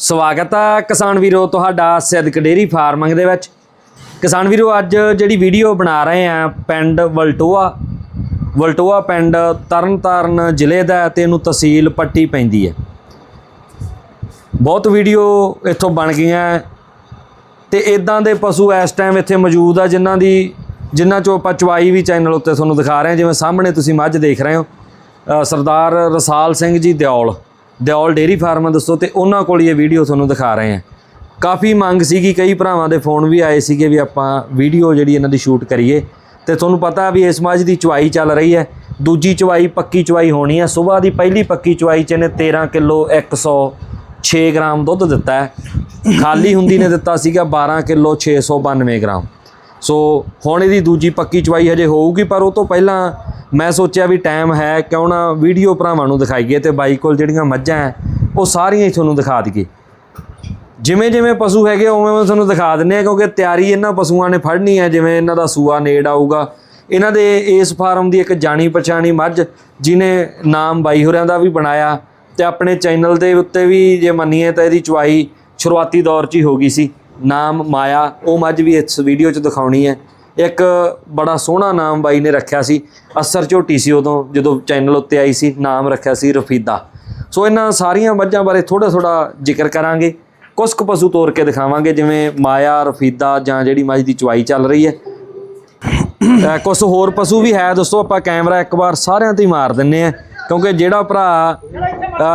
ਸਵਾਗਤ ਹੈ ਕਿਸਾਨ ਵੀਰੋ, ਤੁਹਾਡਾ ਸਿੱਧਕ ਡੇਰੀ ਫਾਰਮਿੰਗ ਦੇ ਵਿੱਚ। ਕਿਸਾਨ ਵੀਰੋ, ਅੱਜ ਜਿਹੜੀ ਵੀਡੀਓ ਬਣਾ ਰਹੇ ਆ ਪਿੰਡ ਵਲਟੋਆ। ਵਲਟੋਆ ਪਿੰਡ ਤਰਨਤਾਰਨ ਜ਼ਿਲ੍ਹੇ ਦਾ ਹੈ ਤੇ ਇਹਨੂੰ ਤਹਿਸੀਲ ਪੱਟੀ ਪੈਂਦੀ ਹੈ। ਬਹੁਤ ਵੀਡੀਓ ਇੱਥੋਂ ਬਣ ਗਈਆਂ ਹੈ ਤੇ ਇਦਾਂ ਦੇ ਪਸ਼ੂ ਇਸ ਟਾਈਮ ਇੱਥੇ ਮੌਜੂਦ ਆ ਜਿਨ੍ਹਾਂ ਦੀ ਜਿਨ੍ਹਾਂ ਚੋਂ ਆਪਾਂ ਚਵਾਈ ਵੀ ਚੈਨਲ ਉੱਤੇ ਤੁਹਾਨੂੰ ਦਿਖਾ ਰਹੇ ਹਾਂ। ਜਿਵੇਂ ਸਾਹਮਣੇ ਤੁਸੀਂ ਮੱਝ ਦੇਖ ਰਹੇ ਹੋ ਸਰਦਾਰ ਰਸਾਲ ਸਿੰਘ ਜੀ ਦਿਓਲ। ਦਿਓਲ ਡੇਰੀ ਫਾਰਮ ਦੱਸੋ, ਤੇ ਉਹਨਾਂ ਕੋਲ ਹੀ ਇਹ ਵੀਡੀਓ ਤੁਹਾਨੂੰ ਦਿਖਾ ਰਹੇ ਹਾਂ। ਕਾਫੀ ਮੰਗ ਸੀਗੀ, ਕਈ ਭਰਾਵਾਂ ਦੇ ਫੋਨ ਵੀ ਆਏ ਸੀਗੇ ਵੀ ਆਪਾਂ ਵੀਡੀਓ ਜਿਹੜੀ ਇਹਨਾਂ ਦੀ ਸ਼ੂਟ ਕਰੀਏ। ਤੇ ਤੁਹਾਨੂੰ ਪਤਾ ਵੀ ਇਸ ਮੱਝ ਦੀ ਚਵਾਈ ਚੱਲ ਰਹੀ ਹੈ। ਦੂਜੀ ਚਵਾਈ ਪੱਕੀ ਚਵਾਈ ਹੋਣੀ ਹੈ ਸਵੇਰ ਦੀ ਪਹਿਲੀ ਪੱਕੀ ਚਵਾਈ ਚ ਇਹਨੇ 13 ਕਿਲੋ 106 ਗ੍ਰਾਮ ਦੁੱਧ ਦਿੱਤਾ ਹੈ। ਖਾਲੀ ਹੁੰਦੀ ਨੇ ਦਿੱਤਾ ਸੀਗਾ 12 ਕਿਲੋ 692 ਗ੍ਰਾਮ। ਸੋ ਹੁਣ ਇਹਦੀ ਦੂਜੀ ਪੱਕੀ ਚਵਾਈ ਹਜੇ ਹੋਊਗੀ, ਪਰ ਉਹ ਤੋਂ ਪਹਿਲਾਂ ਮੈਂ ਸੋਚਿਆ ਵੀ ਟਾਈਮ ਹੈ, ਕਿਉਂ ਨਾ ਵੀਡੀਓ ਭਰਾਵਾਂ ਨੂੰ ਦਿਖਾਈਏ ਤੇ ਬਾਈ ਕੋਲ ਜਿਹੜੀਆਂ ਮੱਝਾਂ ਹੈ, ਉਹ ਸਾਰੀਆਂ ਹੀ ਤੁਹਾਨੂੰ ਦਿਖਾ ਦਈਏ। ਜਿਵੇਂ ਜਿਵੇਂ ਪਸ਼ੂ ਹੈਗੇ, ਉਵੇਂ ਉਵੇਂ ਤੁਹਾਨੂੰ ਦਿਖਾ ਦਿੰਨੇ ਆ ਕਿਉਂਕਿ ਤਿਆਰੀ ਇਹਨਾਂ ਪਸ਼ੂਆਂ ਨੇ ਫੜਨੀ ਹੈ, ਜਿਵੇਂ ਇਹਨਾਂ ਦਾ ਸੂਆ ਨੇੜ ਆਊਗਾ। ਇਹਨਾਂ ਦੇ ਇਸ ਫਾਰਮ ਦੀ ਇੱਕ ਜਾਣੀ ਪਛਾਣੀ ਮੱਝ ਜਿਨੇ ਨਾਮ ਬਾਈ ਹੋਰਿਆਂ ਦਾ ਵੀ ਬਣਾਇਆ ਤੇ ਆਪਣੇ ਚੈਨਲ ਦੇ ਉੱਤੇ ਵੀ ਜੇ ਮੰਨੀਏ ਤਾਂ ਇਹਦੀ ਚੁਆਈ ਸ਼ੁਰੂਆਤੀ ਦੌਰ 'ਚ ਹੀ ਹੋ ਗਈ ਸੀ। ਨਾਮ ਮਾਇਆ, ਉਹ ਮੱਝ ਵੀ ਇਸ ਵੀਡੀਓ 'ਚ ਦਿਖਾਉਣੀ ਹੈ। ਇੱਕ ਬੜਾ ਸੋਹਣਾ ਨਾਮ ਬਾਈ ਨੇ ਰੱਖਿਆ ਸੀ, ਅਸਰ ਝੋਟੀ ਸੀ ਉਦੋਂ, ਜਦੋਂ ਚੈਨਲ ਉੱਤੇ ਆਈ ਸੀ, ਨਾਮ ਰੱਖਿਆ ਸੀ ਰਫੀਦਾ। ਸੋ ਇਹਨਾਂ ਸਾਰੀਆਂ ਮੱਝਾਂ ਬਾਰੇ ਥੋੜਾ ਥੋੜਾ ਜ਼ਿਕਰ ਕਰਾਂਗੇ ਕੁਝ ਕੁ ਪਸ਼ੂ ਤੋਰ ਕੇ ਦਿਖਾਵਾਂਗੇ, ਜਿਵੇਂ ਮਾਇਆ, ਰਫੀਦਾ ਜਾਂ ਜਿਹੜੀ ਮੱਝ ਦੀ ਚੁਆਈ ਚੱਲ ਰਹੀ ਹੈ। ਅਹ ਕੁਝ ਹੋਰ ਪਸ਼ੂ ਵੀ ਹੈ, ਦੋਸਤੋ, ਆਪਾਂ ਕੈਮਰਾ ਇੱਕ ਵਾਰ ਸਾਰਿਆਂ ਤੇ ਹੀ ਮਾਰ ਦਿੰਨੇ ਆ, ਕਿਉਂਕਿ ਜਿਹੜਾ ਭਰਾ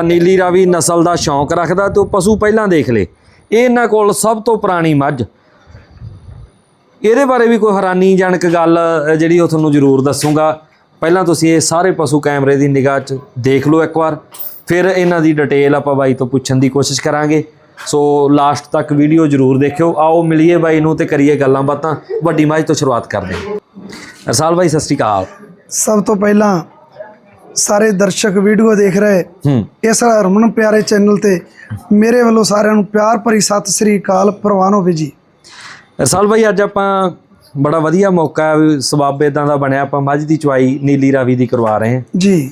ਨੀਲੀ ਰਾਵੀ ਨਸਲ ਦਾ ਸ਼ੌਂਕ ਰੱਖਦਾ, ਤੇ ਉਹ ਪਸ਼ੂ ਪਹਿਲਾਂ ਦੇਖ ਲੇ। ਇਹ ਇਹਨਾਂ ਕੋਲ ਸਭ ਤੋਂ ਪੁਰਾਣੀ ਮੱਝ ਇਹਦੇ ਬਾਰੇ ਵੀ ਕੋਈ ਹੈਰਾਨੀਜਨਕ ਗੱਲ ਜਿਹੜੀ ਉਹ ਤੁਹਾਨੂੰ ਜ਼ਰੂਰ ਦੱਸੂਗਾ। ਪਹਿਲਾਂ ਤੁਸੀਂ ਇਹ ਸਾਰੇ ਪਸ਼ੂ ਕੈਮਰੇ ਦੀ ਨਿਗਾਹ 'ਚ ਦੇਖ ਲਓ ਇੱਕ ਵਾਰ। ਫਿਰ ਇਹਨਾਂ ਦੀ ਡਿਟੇਲ ਆਪਾਂ ਬਾਈ ਤੋਂ ਪੁੱਛਣ ਦੀ ਕੋਸ਼ਿਸ਼ ਕਰਾਂਗੇ। ਸੋ ਲਾਸਟ ਤੱਕ ਵੀਡੀਓ ਜ਼ਰੂਰ ਦੇਖਿਓ। ਆਓ ਮਿਲੀਏ ਬਾਈ ਨੂੰ ਤੇ ਕਰੀਏ ਗੱਲਾਂ ਬਾਤਾਂ। ਵੱਡੀ ਮੱਝ ਤੋਂ ਸ਼ੁਰੂਆਤ ਕਰਦੇ ਹਾਂ। ਅਰਸਾਲ ਬਾਈ ਸਤਿ ਸ਼੍ਰੀ ਅਕਾਲ। ਸਭ ਤੋਂ ਪਹਿਲਾਂ ਸਾਰੇ ਦਰਸ਼ਕ ਵੀਡੀਓ ਦੇਖ ਰਹੇ। ਹੂੰ। ਇਸ ਹਰਮਨ ਪਿਆਰੇ ਚੈਨਲ ਤੇ ਮੇਰੇ ਵੱਲੋਂ ਸਾਰਿਆਂ ਨੂੰ ਪਿਆਰ ਭਰੀ ਸਤਿ ਸ੍ਰੀ ਅਕਾਲ ਪ੍ਰਵਾਨ ਹੋਵੇ ਜੀ ਅਰਸਾਲ ਬਾਈ ਅੱਜ ਆਪਾਂ ਬੜਾ ਵਧੀਆ ਮੌਕਾ ਸਬੱਬ ਇਦਾਂ ਦਾ ਬਣਿਆ ਆਪਾਂ ਮੱਝ ਦੀ ਚਵਾਈ ਨੀਲੀ ਰਾਵੀ ਦੀ ਕਰਵਾ ਰਹੇ ਹਾਂ। ਜੀ।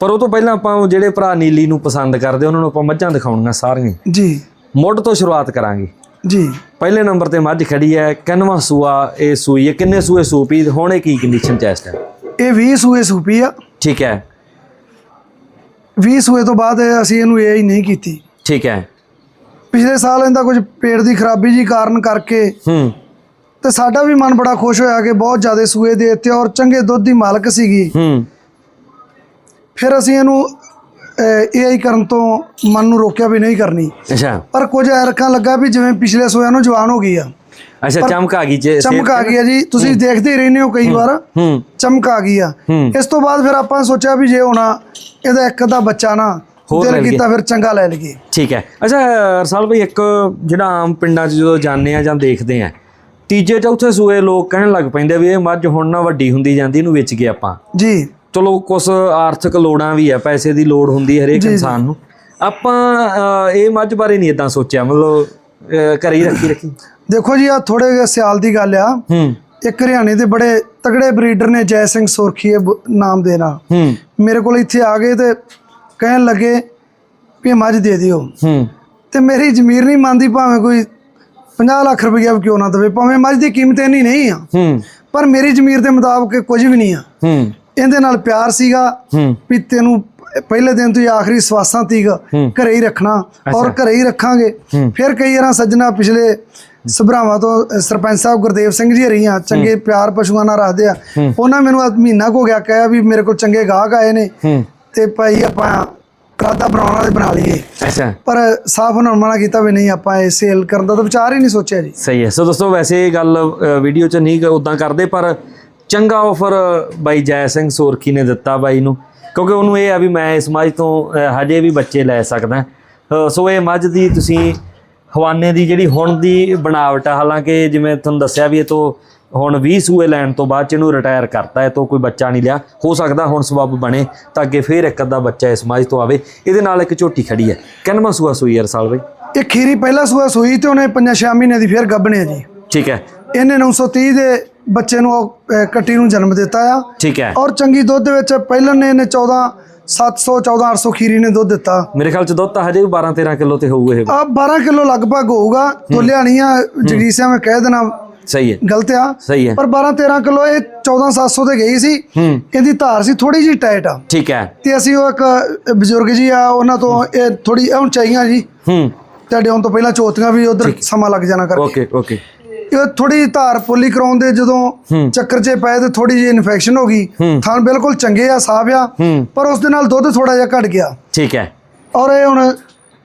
ਪਰ ਉਹ ਤੋਂ ਪਹਿਲਾਂ ਆਪਾਂ ਉਹ ਜਿਹੜੇ ਭਰਾ ਨੀਲੀ ਨੂੰ ਪਸੰਦ ਕਰਦੇ ਉਹਨਾਂ ਨੂੰ ਆਪਾਂ ਮੱਝਾਂ ਦਿਖਾਉਣੀਆਂ ਸਾਰੀਆਂ। ਜੀ। ਮੁੱਢ ਤੋਂ ਸ਼ੁਰੂਆਤ ਕਰਾਂਗੇ। ਜੀ। ਪਹਿਲੇ ਨੰਬਰ ਤੇ ਮੱਝ ਖੜੀ ਹੈ ਕਿੰਨਵਾਂ ਸੂਆ ਇਹ ਸੂਈ ਹੈ ਕਿੰਨੇ ਸੂਏ ਸੂਪੀ ਹੁਣ ਇਹ ਕੀ ਕੰਡੀਸ਼ਨ ਚ ਹੈ? ਇਸ ਟਾਈਮ ਇਹ 20 ਸੂਏ ਸੂਪੀ ਆ। ਠੀਕ ਹੈ। 20 ਸੂਏ ਤੋਂ ਬਾਅਦ ਅਸੀਂ ਇਹਨੂੰ ਇਹ ਹੀ ਨਹੀਂ ਕੀਤੀ। ਠੀਕ ਹੈ। ਪਿਛਲੇ ਸਾਲ ਇਹਦਾ ਕੁਝ ਪੇਟ ਦੀ ਖਰਾਬੀ ਜੀ ਕਾਰਨ ਕਰਕੇ ਹੂੰ। ਤੇ ਸਾਡਾ ਵੀ ਮਨ ਬੜਾ ਖੁਸ਼ ਹੋਇਆ ਕਿ ਬਹੁਤ ਜ਼ਿਆਦਾ ਸੂਏ ਦੇ ਦਿੱਤੇ ਔਰ ਚੰਗੇ ਦੁੱਧ ਦੀ ਮਾਲਕ ਸੀਗੀ। ਹੂੰ। ਫਿਰ ਅਸੀਂ ਇਹਨੂੰ ਏਆਈ ਕਰਨ ਤੋਂ ਮਨ ਨੂੰ ਰੋਕਿਆ ਵੀ ਨਹੀਂ ਕਰਨੀ। ਅੱਛਾ। ਪਰ ਕੁਝ ਐਰਕਾਂ ਲੱਗਾ ਵੀ ਜਿਵੇਂ ਪਿਛਲੇ ਸੋਇਆਂ ਨੂੰ ਜਵਾਨ ਹੋ ਗਈ ਆ। ਅੱਛਾ ਚਮਕ ਆ ਗਈ ਜੇ ਚਮਕ ਆ ਗਈ ਆ ਜੀ। ਤੁਸੀਂ ਦੇਖਦੇ ਹੀ ਰਹਿੰਦੇ ਹੋ ਕਈ ਵਾਰ। ਹੂੰ। ਚਮਕ ਆ ਗਈ ਆ। ਇਸ ਤੋਂ ਬਾਅਦ ਫਿਰ ਆਪਾਂ ਸੋਚਿਆ ਵੀ ਜੇ ਹੋਣਾ ਇਹਦਾ ਇੱਕ ਅੱਧਾ ਬੱਚਾ ਨਾ ਹੋਰ ਲੈ ਦਿਲ ਲਈਏ। ਕੀਤਾ ਫਿਰ ਚੰਗਾ ਲੈ ਲਈਏ। ਠੀਕ ਹੈ। ਅੱਛਾ ਅਰਸਾਲ ਭਾਈ ਇੱਕ ਜਿਹੜਾ ਆਮ ਪਿੰਡਾਂ 'ਚ ਜਦੋਂ ਜਾਂਦੇ ਆ ਜਾਂ ਦੇਖਦੇ ਆ ਤੀਜੇ ਚੌਥੇ ਸੂਏ ਲੋਕ ਕਹਿਣ ਲੱਗ ਪੈਂਦੇ ਵੀ ਇਹ ਮੱਝ ਹੁਣ ਨਾ ਵੱਡੀ ਹੁੰਦੀ ਜਾਂਦੀ ਇਹਨੂੰ ਵੇਚ ਗਏ ਆਪਾਂ। ਜੀ। ਚਲੋ ਕੁਝ ਆਰਥਿਕ ਲੋੜਾਂ ਵੀ ਆ ਪੈਸੇ ਦੀ ਲੋੜ ਹੁੰਦੀ ਹੈ ਹਰੇਕ ਇਨਸਾਨ ਨੂੰ। ਆਪਾਂ ਅਹ, ਇਹ ਮੱਝ ਬਾਰੇ ਨਹੀਂ ਇਦਾਂ ਸੋਚਿਆ ਮਤਲਬ ਅਹ, ਘਰੇ ਹੀ ਰੱਖੀ ਰੱਖੀ। ਦੇਖੋ ਜੀ ਆ ਥੋੜੇ ਜਿਹੇ ਸਿਆਲ ਦੀ ਗੱਲ ਆ। ਹੂੰ। ਇੱਕ ਹਰਿਆਣੇ ਦੇ ਬੜੇ ਤਗੜੇ ਬਰੀਡਰ ਨੇ ਜੈ ਸਿੰਘ ਸੁਰਖੀਏ ਬ- ਨਾਮ ਦੇ ਨਾਲ। ਹੂੰ। ਮੇਰੇ ਕੋਲ ਇੱਥੇ ਆ ਗਏ ਤੇ ਕਹਿਣ ਲੱਗੇ ਵੀ ਮੱਝ ਦੇ ਦਿਓ। ਹੂੰ। ਤੇ ਮੇਰੀ ਜ਼ਮੀਰ ਨਹੀਂ ਮੰਨਦੀ ਭਾਵੇਂ ਕੋਈ 50 ਲੱਖ ਰੁਪਈਆ ਵੀ ਕਿਉਂ ਨਾ ਦੇਵੇ ਭਾਵੇਂ ਮੱਝ ਦੀ ਕੀਮਤ ਇੰਨੀ ਨਹੀਂ ਆ। ਹੂੰ। ਪਰ ਮੇਰੀ ਜ਼ਮੀਰ ਦੇ ਮੁਤਾਬਕ ਕੁਝ ਵੀ ਨਹੀਂ ਆ। ਹੂੰ। ਇਹਦੇ ਨਾਲ ਪਿਆਰ ਸੀਗਾ ਹੂੰ। ਵੀ ਤੈਨੂੰ ਪਹਿਲੇ ਦਿਨ ਤੋਂ ਹੀ ਆਖਰੀ ਸਵਾਸਾਂ ਤੀਕ। ਘਰੇ ਹੀ ਰੱਖਣਾ ਔਰ ਘਰੇ ਹੀ ਰੱਖਾਂਗੇ। ਫਿਰ ਕਈ ਵਾਰਾਂ ਸੱਜਣਾ ਪਿਛਲੇ ਸਭਰਾਵਾਂ ਤੋਂ ਸਰਪੰਚ ਸਾਹਿਬ ਗੁਰਦੇਵ ਸਿੰਘ ਜੀ ਰਹੀਆਂ ਚੰਗੇ ਪਿਆਰ ਪਸ਼ੂਆਂ ਨਾਲ ਰੱਖਦੇ ਆ। ਉਹਨਾਂ ਮੈਨੂੰ ਮਹੀਨਾ ਕੁ ਗਿਆ ਕਹਿਆ ਵੀ ਮੇਰੇ ਕੋਲ ਚੰਗੇ ਗਾਹਕ ਆਏ ਨੇ। ਤੇ ਭਾਈ ਆਪਾਂ ਕਾਦਾ ਬਣਾਉਣਾ ਤੇ ਬਣਾ ਲਈਏ। ਅੱਛਾ। ਪਰ ਸਾਫ਼ ਉਹਨਾਂ ਨੂੰ ਮਨਾ ਕੀਤਾ ਵੀ ਨਹੀਂ ਆਪਾਂ ਇਹ ਸੇਲ ਕਰਨ ਦਾ ਤਾਂ ਵਿਚਾਰ ਹੀ ਨਹੀਂ ਸੋਚਿਆ ਜੀ। ਸਹੀ ਹੈ। ਸੋ ਦੋਸਤੋ ਵੈਸੇ ਇਹ ਗੱਲ ਵੀਡੀਓ 'ਚ ਨਹੀਂ ਉਦਾਂ ਕਰਦੇ ਪਰ ਚੰਗਾ ਆਫਰ ਬਾਈ ਜੈ ਸਿੰਘ ਸੋਰਖੀ ਨੇ ਦਿੱਤਾ ਬਾਈ ਨੂੰ। ਕਿਉਂਕਿ ਉਹਨੂੰ ਇਹ ਆ ਵੀ ਮੈਂ ਇਸ ਮੱਝ ਤੋਂ ਹਜੇ ਵੀ ਬੱਚੇ ਲੈ ਸਕਦਾ। ਸੋ ਇਹ ਮੱਝ ਦੀ ਤੁਸੀਂ ਹਵਾਨੇ ਦੀ ਜਿਹੜੀ ਹੁਣ ਦੀ ਬਣਾਵਟ ਆ ਹਾਲਾਂਕਿ ਜਿਵੇਂ ਤੁਹਾਨੂੰ ਦੱਸਿਆ ਵੀ ਇਹ ਤੋਂ ਹੁਣ 20 ਸੂਏ ਲੈਣ ਤੋਂ ਬਾਅਦ ਚ ਇਹਨੂੰ ਰਿਟਾਇਰ ਕਰਤਾ ਇਹ ਤੋਂ ਕੋਈ ਬੱਚਾ ਨਹੀਂ ਲਿਆ। ਹੋ ਸਕਦਾ ਹੁਣ ਸਬੱਬ ਬਣੇ ਤਾਂ ਅੱਗੇ ਫੇਰ ਇੱਕ ਅੱਧਾ ਬੱਚਾ ਇਸ ਮੱਝ ਤੋਂ ਆਵੇ। ਇਹਦੇ ਨਾਲ ਇੱਕ ਝੋਟੀ ਖੜੀ ਹੈ। ਕਿੰਨਵਾਂ ਸੂਆ ਸੂਈ ਯਾਰ ਸਾਲ ਬਾਈ? ਇਹ ਖੀਰੀ ਪਹਿਲਾ ਸੂਆ ਸੂਈ ਤੇ ਉਹਨੇ ਪੰਜਾਂ ਛੇ ਮਹੀਨੇ ਦੀ ਫਿਰ ਗੱਭਣੇ ਜੀ। ਠੀਕ ਹੈ। ਇਹਨੇ 930 ਦੇ ਬੱਚੇ ਨੂੰ ਕੱਟੀ ਨੂੰ ਜਨਮ ਦਿੱਤਾ ਆ। ਠੀਕ ਹੈ। ਔਰ ਚੰਗੀ ਦੁੱਧ ਦੇ ਵਿੱਚ ਪਹਿਲਾਂ ਨੇ ਇਹਨੇ 14 700 14 800 ਖੀਰੀ ਨੇ ਦੁੱਧ ਦਿੱਤਾ। ਮੇਰੇ ਖਿਆਲ ਚ ਦੁੱਧ ਤਾਂ ਹਜੇ ਵੀ 12 13 ਕਿਲੋ ਤੇ ਹੋਊ ਇਹ। ਆ 12 ਕਿਲੋ ਲਗਭਗ ਹੋਊਗਾ। ਤੋਲਿਆ ਨਹੀਂ ਆ ਜਗੀਸਿਆ ਮੈਂ ਕਹਿ ਦੇਣਾ ਸਹੀ ਹੈ। ਗਲਤ ਆ। ਸਹੀ ਹੈ। ਪਰ 12 13 ਕਿਲੋ ਇਹ 14700 ਤੇ ਗਈ ਸੀ। ਇਹਦੀ ਧਾਰ ਸੀ ਥੋੜੀ ਜਿਹੀ ਟਾਈਟ ਆ। ਠੀਕ ਹੈ। ਤੇ ਅਸੀਂ ਉਹ ਇੱਕ ਬਜ਼ੁਰਗ ਜੀ ਆ ਉਹਨਾਂ ਤੋਂ ਇਹ ਥੋੜੀ ਹੁਣ ਚਾਹੀਆਂ ਜੀ। ਹੂੰ। ਤੁਹਾਡੇ ਆਉਣ ਤੋਂ ਪਹਿਲਾਂ ਚੋਤੀਆਂ ਵੀ ਉਧਰ ਸਮਾਂ ਲੱਗ ਜਾਣਾ ਕਰਕੇ। Okay okay. ਇਹ ਥੋੜੀ ਧਾਰ ਪੋਲੀ ਕਰਾਉਣ ਦੇ ਜਦੋਂ। ਚੱਕਰ 'ਚ ਪਏ ਤੇ ਥੋੜੀ ਜਿਹੀ ਇਨਫੈਕਸ਼ਨ ਹੋ ਗਈ। ਥਣ ਬਿਲਕੁਲ ਚੰਗੇ ਆ ਸਾਫ਼ ਆ। ਪਰ ਉਸ ਦੇ ਨਾਲ ਦੁੱਧ ਥੋੜਾ ਜਿਹਾ ਘਟ ਗਿਆ। ਠੀਕ ਹੈ। ਔਰ ਇਹ ਹੁਣ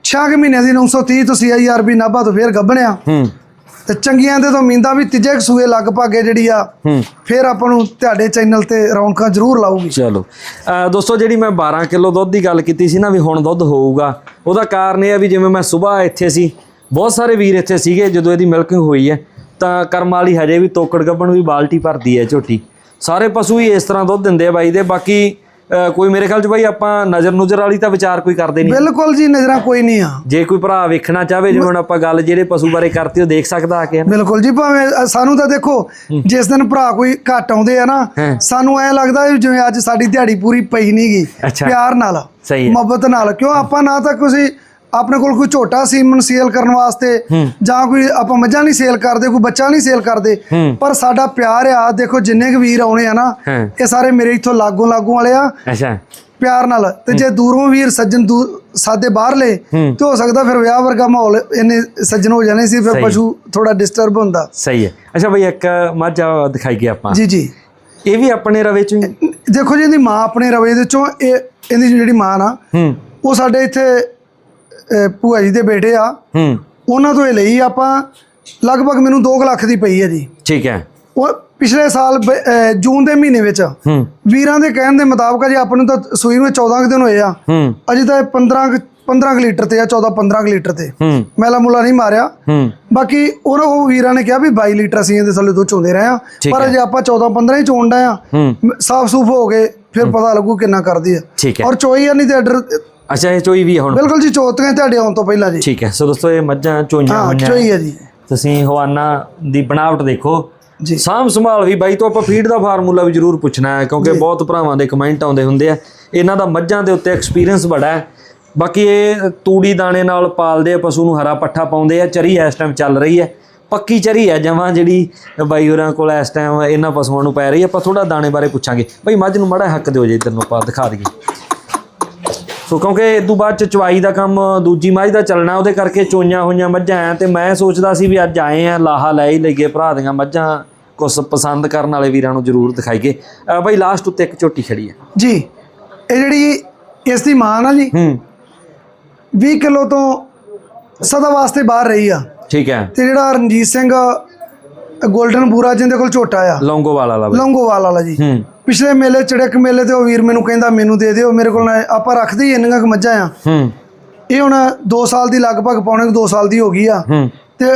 6 ਮਹੀਨਿਆਂ ਦੀ 930 ਤੋਂ ਸੀਆਈਆਰਬੀ ਨਾਭਾ ਤੋਂ ਫੇਰ ਗੱਭਣਿਆ। ਹੂੰ। ਤੇ ਚੰਗੀਆਂ ਦੇ ਤੋਂ ਮੀਂਦਾ ਵੀ ਤੀਜੇ ਕੁ ਸੂਏ ਲਗਭਗ ਇਹ ਜਿਹੜੀ ਆ ਹੂੰ। ਫੇਰ ਆਪਾਂ ਨੂੰ ਤੁਹਾਡੇ ਚੈਨਲ ਤੇ ਰੌਣਕਾਂ ਜ਼ਰੂਰ ਲਾਊਗੀ। ਚਲੋ। ਦੋਸਤੋ ਜਿਹੜੀ ਮੈਂ 12 ਕਿਲੋ ਦੁੱਧ ਦੀ ਗੱਲ ਕੀਤੀ ਸੀ ਨਾ ਵੀ ਹੁਣ ਦੁੱਧ ਹੋਊਗਾ ਉਹਦਾ ਕਾਰਨ ਇਹ ਆ ਵੀ ਜਿਵੇਂ ਮੈਂ ਸਵੇਰ ਇੱਥੇ ਸੀ ਬਹੁਤ ਸਾਰੇ ਵੀਰ ਇੱਥੇ ਸੀਗੇ ਜਦੋਂ ਇਹਦੀ ਮਿਲਕਿੰਗ ਹੋਈ ਹੈ ਤਾਂ ਕਰਮ ਵਾਲੀ ਹਜੇ ਵੀ ਤੋਕੜ ਗੱਬਣ ਵੀ ਬਾਲਟੀ ਭਰਦੀ ਹੈ ਝੋਟੀ। ਸਾਰੇ ਪਸ਼ੂ ਹੀ ਇਸ ਤਰ੍ਹਾਂ ਦੁੱਧ ਦਿੰਦੇ ਆ ਬਾਈ ਦੇ ਬਾਕੀ ਕੋਈ ਮੇਰੇ ਖਿਆਲ ਚ ਬਾਈ ਆਪਾਂ ਨਜ਼ਰ ਨੁਜ਼ਰ ਵਾਲੀ ਤਾਂ ਵਿਚਾਰ ਕੋਈ ਕਰਦੇ ਨਹੀਂ ਬਿਲਕੁਲ ਜੀ ਨਜ਼ਰਾਂ ਕੋਈ ਨਹੀਂ ਆ ਜੇ ਕੋਈ ਭਰਾ ਵੇਖਣਾ ਚਾਹਵੇ ਜਿਵੇਂ ਹੁਣ ਆਪਾਂ ਗੱਲ ਜਿਹੜੇ ਪਸ਼ੂ ਬਾਰੇ ਕਰਤੀ ਉਹ ਦੇਖ ਸਕਦਾ ਆ ਕੇ? ਬਿਲਕੁਲ ਜੀ ਭਾਵੇਂ ਸਾਨੂੰ ਤਾਂ ਦੇਖੋ ਜਿਸ ਦਿਨ ਭਰਾ ਕੋਈ ਘੱਟ ਆਉਂਦੇ ਆ ਨਾ। ਸਾਨੂੰ ਐ ਲੱਗਦਾ ਜਿਵੇਂ ਅੱਜ ਸਾਡੀ ਦਿਹਾੜੀ ਪੂਰੀ ਪਈ ਨਹੀਂਗੀ। ਪਿਆਰ ਨਾਲ ਸਹੀ ਹੈ ਮੁਹੱਬਤ ਨਾਲ ਕਿਉਂ ਆਪਾਂ ਨਾ ਤਾਂ ਕੋਈ ਆਪਣੇ ਕੋਲ ਕੋਈ ਝੋਟਾ ਸੀਮਨ ਸੇਲ ਕਰਨ ਵਾਸਤੇ ਜਾਂ ਕੋਈ ਆਪਾਂ ਮੱਝਾਂ ਨਹੀਂ ਸੇਲ ਕਰਦੇ ਕੋਈ ਬੱਚਾ ਨਹੀਂ ਸੇਲ ਕਰਦੇ। ਪਰ ਸਾਡਾ ਪਿਆਰ ਆ ਦੇਖੋ ਜਿੰਨੇ ਕੁ ਵੀਰ ਆਉਣੇ ਆ ਨਾ ਇਹ ਸਾਰੇ ਮੇਰੇ ਇੱਥੋਂ ਲਾਗੋਂ ਲਾਗੋਂ ਵਾਲੇ ਆ। ਅੱਛਾ। ਪਿਆਰ ਨਾਲ ਤੇ ਜੇ ਦੂਰੋਂ ਵੀਰ ਸੱਜਣ ਦੂਰ ਸਾਦੇ ਬਾਹਰਲੇ। ਤੇ ਹੋ ਸਕਦਾ ਫਿਰ ਵਿਆਹ ਵਰਗਾ ਮਾਹੌਲ ਇਹਨੇ ਸੱਜਣ ਹੋ ਜਾਣੇ ਸੀ ਫਿਰ। ਪਸ਼ੂ ਥੋੜਾ ਡਿਸਟਰਬ ਹੁੰਦਾ। ਸਹੀ ਹੈ। ਅੱਛਾ ਬਈ ਇੱਕ ਮੱਝ ਆ ਦਿਖਾਈ ਗਿਆ ਆਪਾਂ। ਜੀ ਜੀ। ਇਹ ਵੀ ਆਪਣੇ ਰਵੇ ਚੋਂ ਦੇਖੋ ਜੀ ਇਹਦੀ ਮਾਂ ਆਪਣੇ ਰਵੇ ਦੇ ਚੋਂ ਇਹ ਇਹਦੀ ਜਿਹੜੀ ਮਾਂ ਨਾ ਉਹ ਸਾਡੇ ਇੱਥੇ ਅਹ, ਭੂਆ ਜੀ ਦੇ ਬੇਟੇ ਆ। ਹੂੰ। ਉਹਨਾਂ ਤੋਂ ਇਹ ਲਈ ਆਪਾਂ ਲਗਭਗ ਮੈਨੂੰ 2 ਲੱਖ ਦੀ ਪਈ ਹੈ ਜੀ। ਠੀਕ ਹੈ। ਉਹ ਪਿਛਲੇ ਸਾਲ ਬ- ਅਹ, ਜੂਨ ਦੇ ਮਹੀਨੇ ਵਿੱਚ ਹੂੰ। ਵੀਰਾਂ ਦੇ ਕਹਿਣ ਦੇ ਮੁਤਾਬਕ ਜੀ ਆਪਾਂ ਨੂੰ ਤਾਂ ਸੂਈ ਨੂੰ 14 ਕੁ ਦਿਨ ਹੋਏ ਆ। ਹੂੰ। ਅਜੇ ਤਾਂ ਇਹ 15 ਕੁ- 15 ਕੁ ਲੀਟਰ ਤੇ ਆ 14 15 ਕੁ ਲੀਟਰ ਤੇ। ਹੂੰ। ਮੈਲਾ ਮੁਲਾ ਨਹੀਂ ਮਾਰਿਆ। ਹੂੰ। ਬਾਕੀ ਉਹਨਾਂ ਉਹ ਵੀਰਾਂ ਨੇ ਕਿਹਾ ਵੀ 22 ਲੀਟਰ ਅਸੀਂ ਇਹਦੇ ਥੱਲੇ ਦੁੱਧ ਚੋਂਦੇ ਰਹੇ ਆ ਠੀਕ ਪਰ ਹੈ। ਜੇ ਆਪਾਂ 14 15 ਹੀ ਚੋਣ ਡਏ ਆ ਹੂੰ। ਸਾਫ਼ ਸੂਫ ਹੋ ਗਏ ਫਿਰ ਪਤਾ ਲੱਗੂ ਕਿੰਨਾ ਕਰਦੀ ਆ ਠੀਕ ਹੈ। ਔਰ ਚੋਈ ਆ ਨਹੀਂ ਤੇ ਆਰਡਰ ਅੱਛਾ ਇਹ ਚੋਈ ਵੀ ਹੈ ਹੁਣ? ਬਿਲਕੁਲ ਜੀ ਚੋਤੀਆਂ ਤੁਹਾਡੇ ਆਉਣ ਤੋਂ ਪਹਿਲਾਂ ਜੀ। ਠੀਕ ਹੈ ਸੋ ਦੋਸਤੋ ਇਹ ਮੱਝਾਂ ਚੋਈਆਂ ਹਾਂ ਹੋਈਆਂ। ਚੋਈ ਆ ਜੀ। ਤੁਸੀਂ ਹਵਾਨਾ ਦੀ ਬਣਾਵਟ ਦੇਖੋ। ਜੀ। ਸਾਂਭ ਸੰਭਾਲ ਵੀ ਬਾਈ ਤੋਂ ਆਪਾਂ ਫੀਡ ਦਾ ਫਾਰਮੂਲਾ ਵੀ ਜ਼ਰੂਰ ਪੁੱਛਣਾ ਹੈ ਕਿਉਂਕਿ ਬਹੁਤ ਭਰਾਵਾਂ ਦੇ ਕਮੈਂਟ ਆਉਂਦੇ ਹੁੰਦੇ ਆ। ਇਹਨਾਂ ਦਾ ਮੱਝਾਂ ਦੇ ਉੱਤੇ ਐਕਸਪੀਰੀਅੰਸ ਬੜਾ ਹੈ। ਬਾਕੀ ਇਹ ਤੂੜੀ ਦਾਣੇ ਨਾਲ ਪਾਲਦੇ ਆ ਪਸ਼ੂ ਨੂੰ ਹਰਾ ਪੱਠਾ ਪਾਉਂਦੇ ਆ। ਚਰੀ ਇਸ ਟਾਈਮ ਚੱਲ ਰਹੀ ਹੈ। ਪੱਕੀ ਚਰੀ ਹੈ ਜਮਾਂ ਜਿਹੜੀ ਬਾਈ ਹੋਰਾਂ ਕੋਲ ਇਸ ਟਾਈਮ ਇਹਨਾਂ ਪਸ਼ੂਆਂ ਨੂੰ ਪੈ ਰਹੀ ਹੈ। ਆਪਾਂ ਥੋੜਾ ਦਾਣੇ ਬਾਰੇ ਪੁੱਛਾਂਗੇ। ਬਾਈ ਮੱਝ ਨੂੰ ਮੜਾ ਹੱਕ ਦਿਓ ਜੇ ਇੱਧਰ ਨੂੰ ਆਪਾਂ ਦਿਖਾ ਦਈਏ। ਸੋ ਕਿਉਂਕਿ ਇਸ ਤੋਂ ਬਾਅਦ ਚ ਚਵਾਈ ਦਾ ਕੰਮ ਦੂਜੀ ਮੱਝ ਦਾ ਚੱਲਣਾ ਉਹਦੇ ਕਰਕੇ ਚੋਈਆਂ ਹੋਈਆਂ ਮੱਝਾਂ ਆ ਤੇ ਮੈਂ ਸੋਚਦਾ ਸੀ ਵੀ ਅੱਜ ਆਏ ਆ ਲਾਹਾ ਲੈ ਹੀ ਲਈਏ ਭਰਾ ਦੀਆਂ ਮੱਝਾਂ ਕੁਛ ਪਸੰਦ ਕਰਨ ਵਾਲੇ ਵੀਰਾਂ ਨੂੰ ਜ਼ਰੂਰ ਦਿਖਾਈਏ। ਬਾਈ ਲਾਸਟ ਉੱਤੇ ਇੱਕ ਝੋਟੀ ਖੜੀ ਹੈ। ਜੀ ਇਹ ਜਿਹੜੀ ਇਸ ਦੀ ਮਾਂ ਨਾ ਜੀ ਹੂੰ। 20 ਕਿਲੋ ਤੋਂ ਸਦਾ ਵਾਸਤੇ ਬਾਹਰ ਰਹੀ ਆ। ਠੀਕ ਹੈ। ਤੇ ਜਿਹੜਾ ਰਣਜੀਤ ਸਿੰਘ 골ਡਨ ਬੂਰਾ ਜਿਹਦੇ ਕੋਲ ਝੋਟਾ ਆ। ਲੌਂਗੋਵਾਲ ਵਾਲਾ ਬਾਈ। ਲੰਗੋਵਾਲ ਵਾਲਾ ਜੀ। ਹੂੰ। ਪਿਛਲੇ ਮੇਲੇ ਚੜਕ ਮੇਲੇ ਤੇ ਉਹ ਵੀਰ ਮੈਨੂੰ ਕਹਿੰਦਾ ਮੈਨੂੰ ਦੇ ਦਿਓ ਮੇਰੇ ਕੋਲ ਨਾ- ਆਪਾਂ ਰੱਖਦੇ ਹੀ ਇੰਨੀਆਂ ਕੁ ਮੱਝਾਂ ਆ। ਹੂੰ। ਇਹ ਹੁਣ 2 ਸਾਲ ਦੀ ਲਗਭਗ ਪੌਣੇ 2 ਸਾਲ ਦੀ ਹੋ ਗਈ ਆ। ਹੂੰ। ਤੇ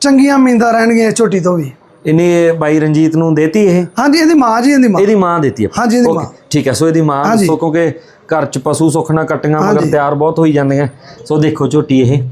ਚੰਗੀਆਂ ਮੀਂਦਾ ਰਹਿਣਗੀਆਂ ਇਸ ਝੋਟੀ ਤੋਂ ਵੀ। ਇਹਨੇ ਇਹ ਬਾਈ ਰਣਜੀਤ ਨੂੰ ਦੇਤੀ ਇਹ? ਹਾਂਜੀ ਇਹਦੀ ਮਾਂ ਜੀ ਇਹਦੀ ਮਾਂ। ਇਹਦੀ ਮਾਂ ਦੇਤੀ ਹੈ ਹਾਂਜੀ ਇਹਦੀ ਮਾਂ। ਠੀਕ ਹੈ ਸੋ ਇਹਦੀ ਮਾਂ ਹਾਂਜੀ। ਸੋ ਕਿਉਂਕਿ ਘਰ ਚ ਪਸ਼ੂ ਸੁੱਖ ਨਾਲ ਕੱਟੀਆਂ ਮਗਰ ਹਾਂਜੀ। ਤਿਆਰ ਬਹੁਤ ਹੋਈ ਜਾਂਦੀਆਂ। ਸੋ ਦੇਖੋ ਝੋਟੀ ਇਹ।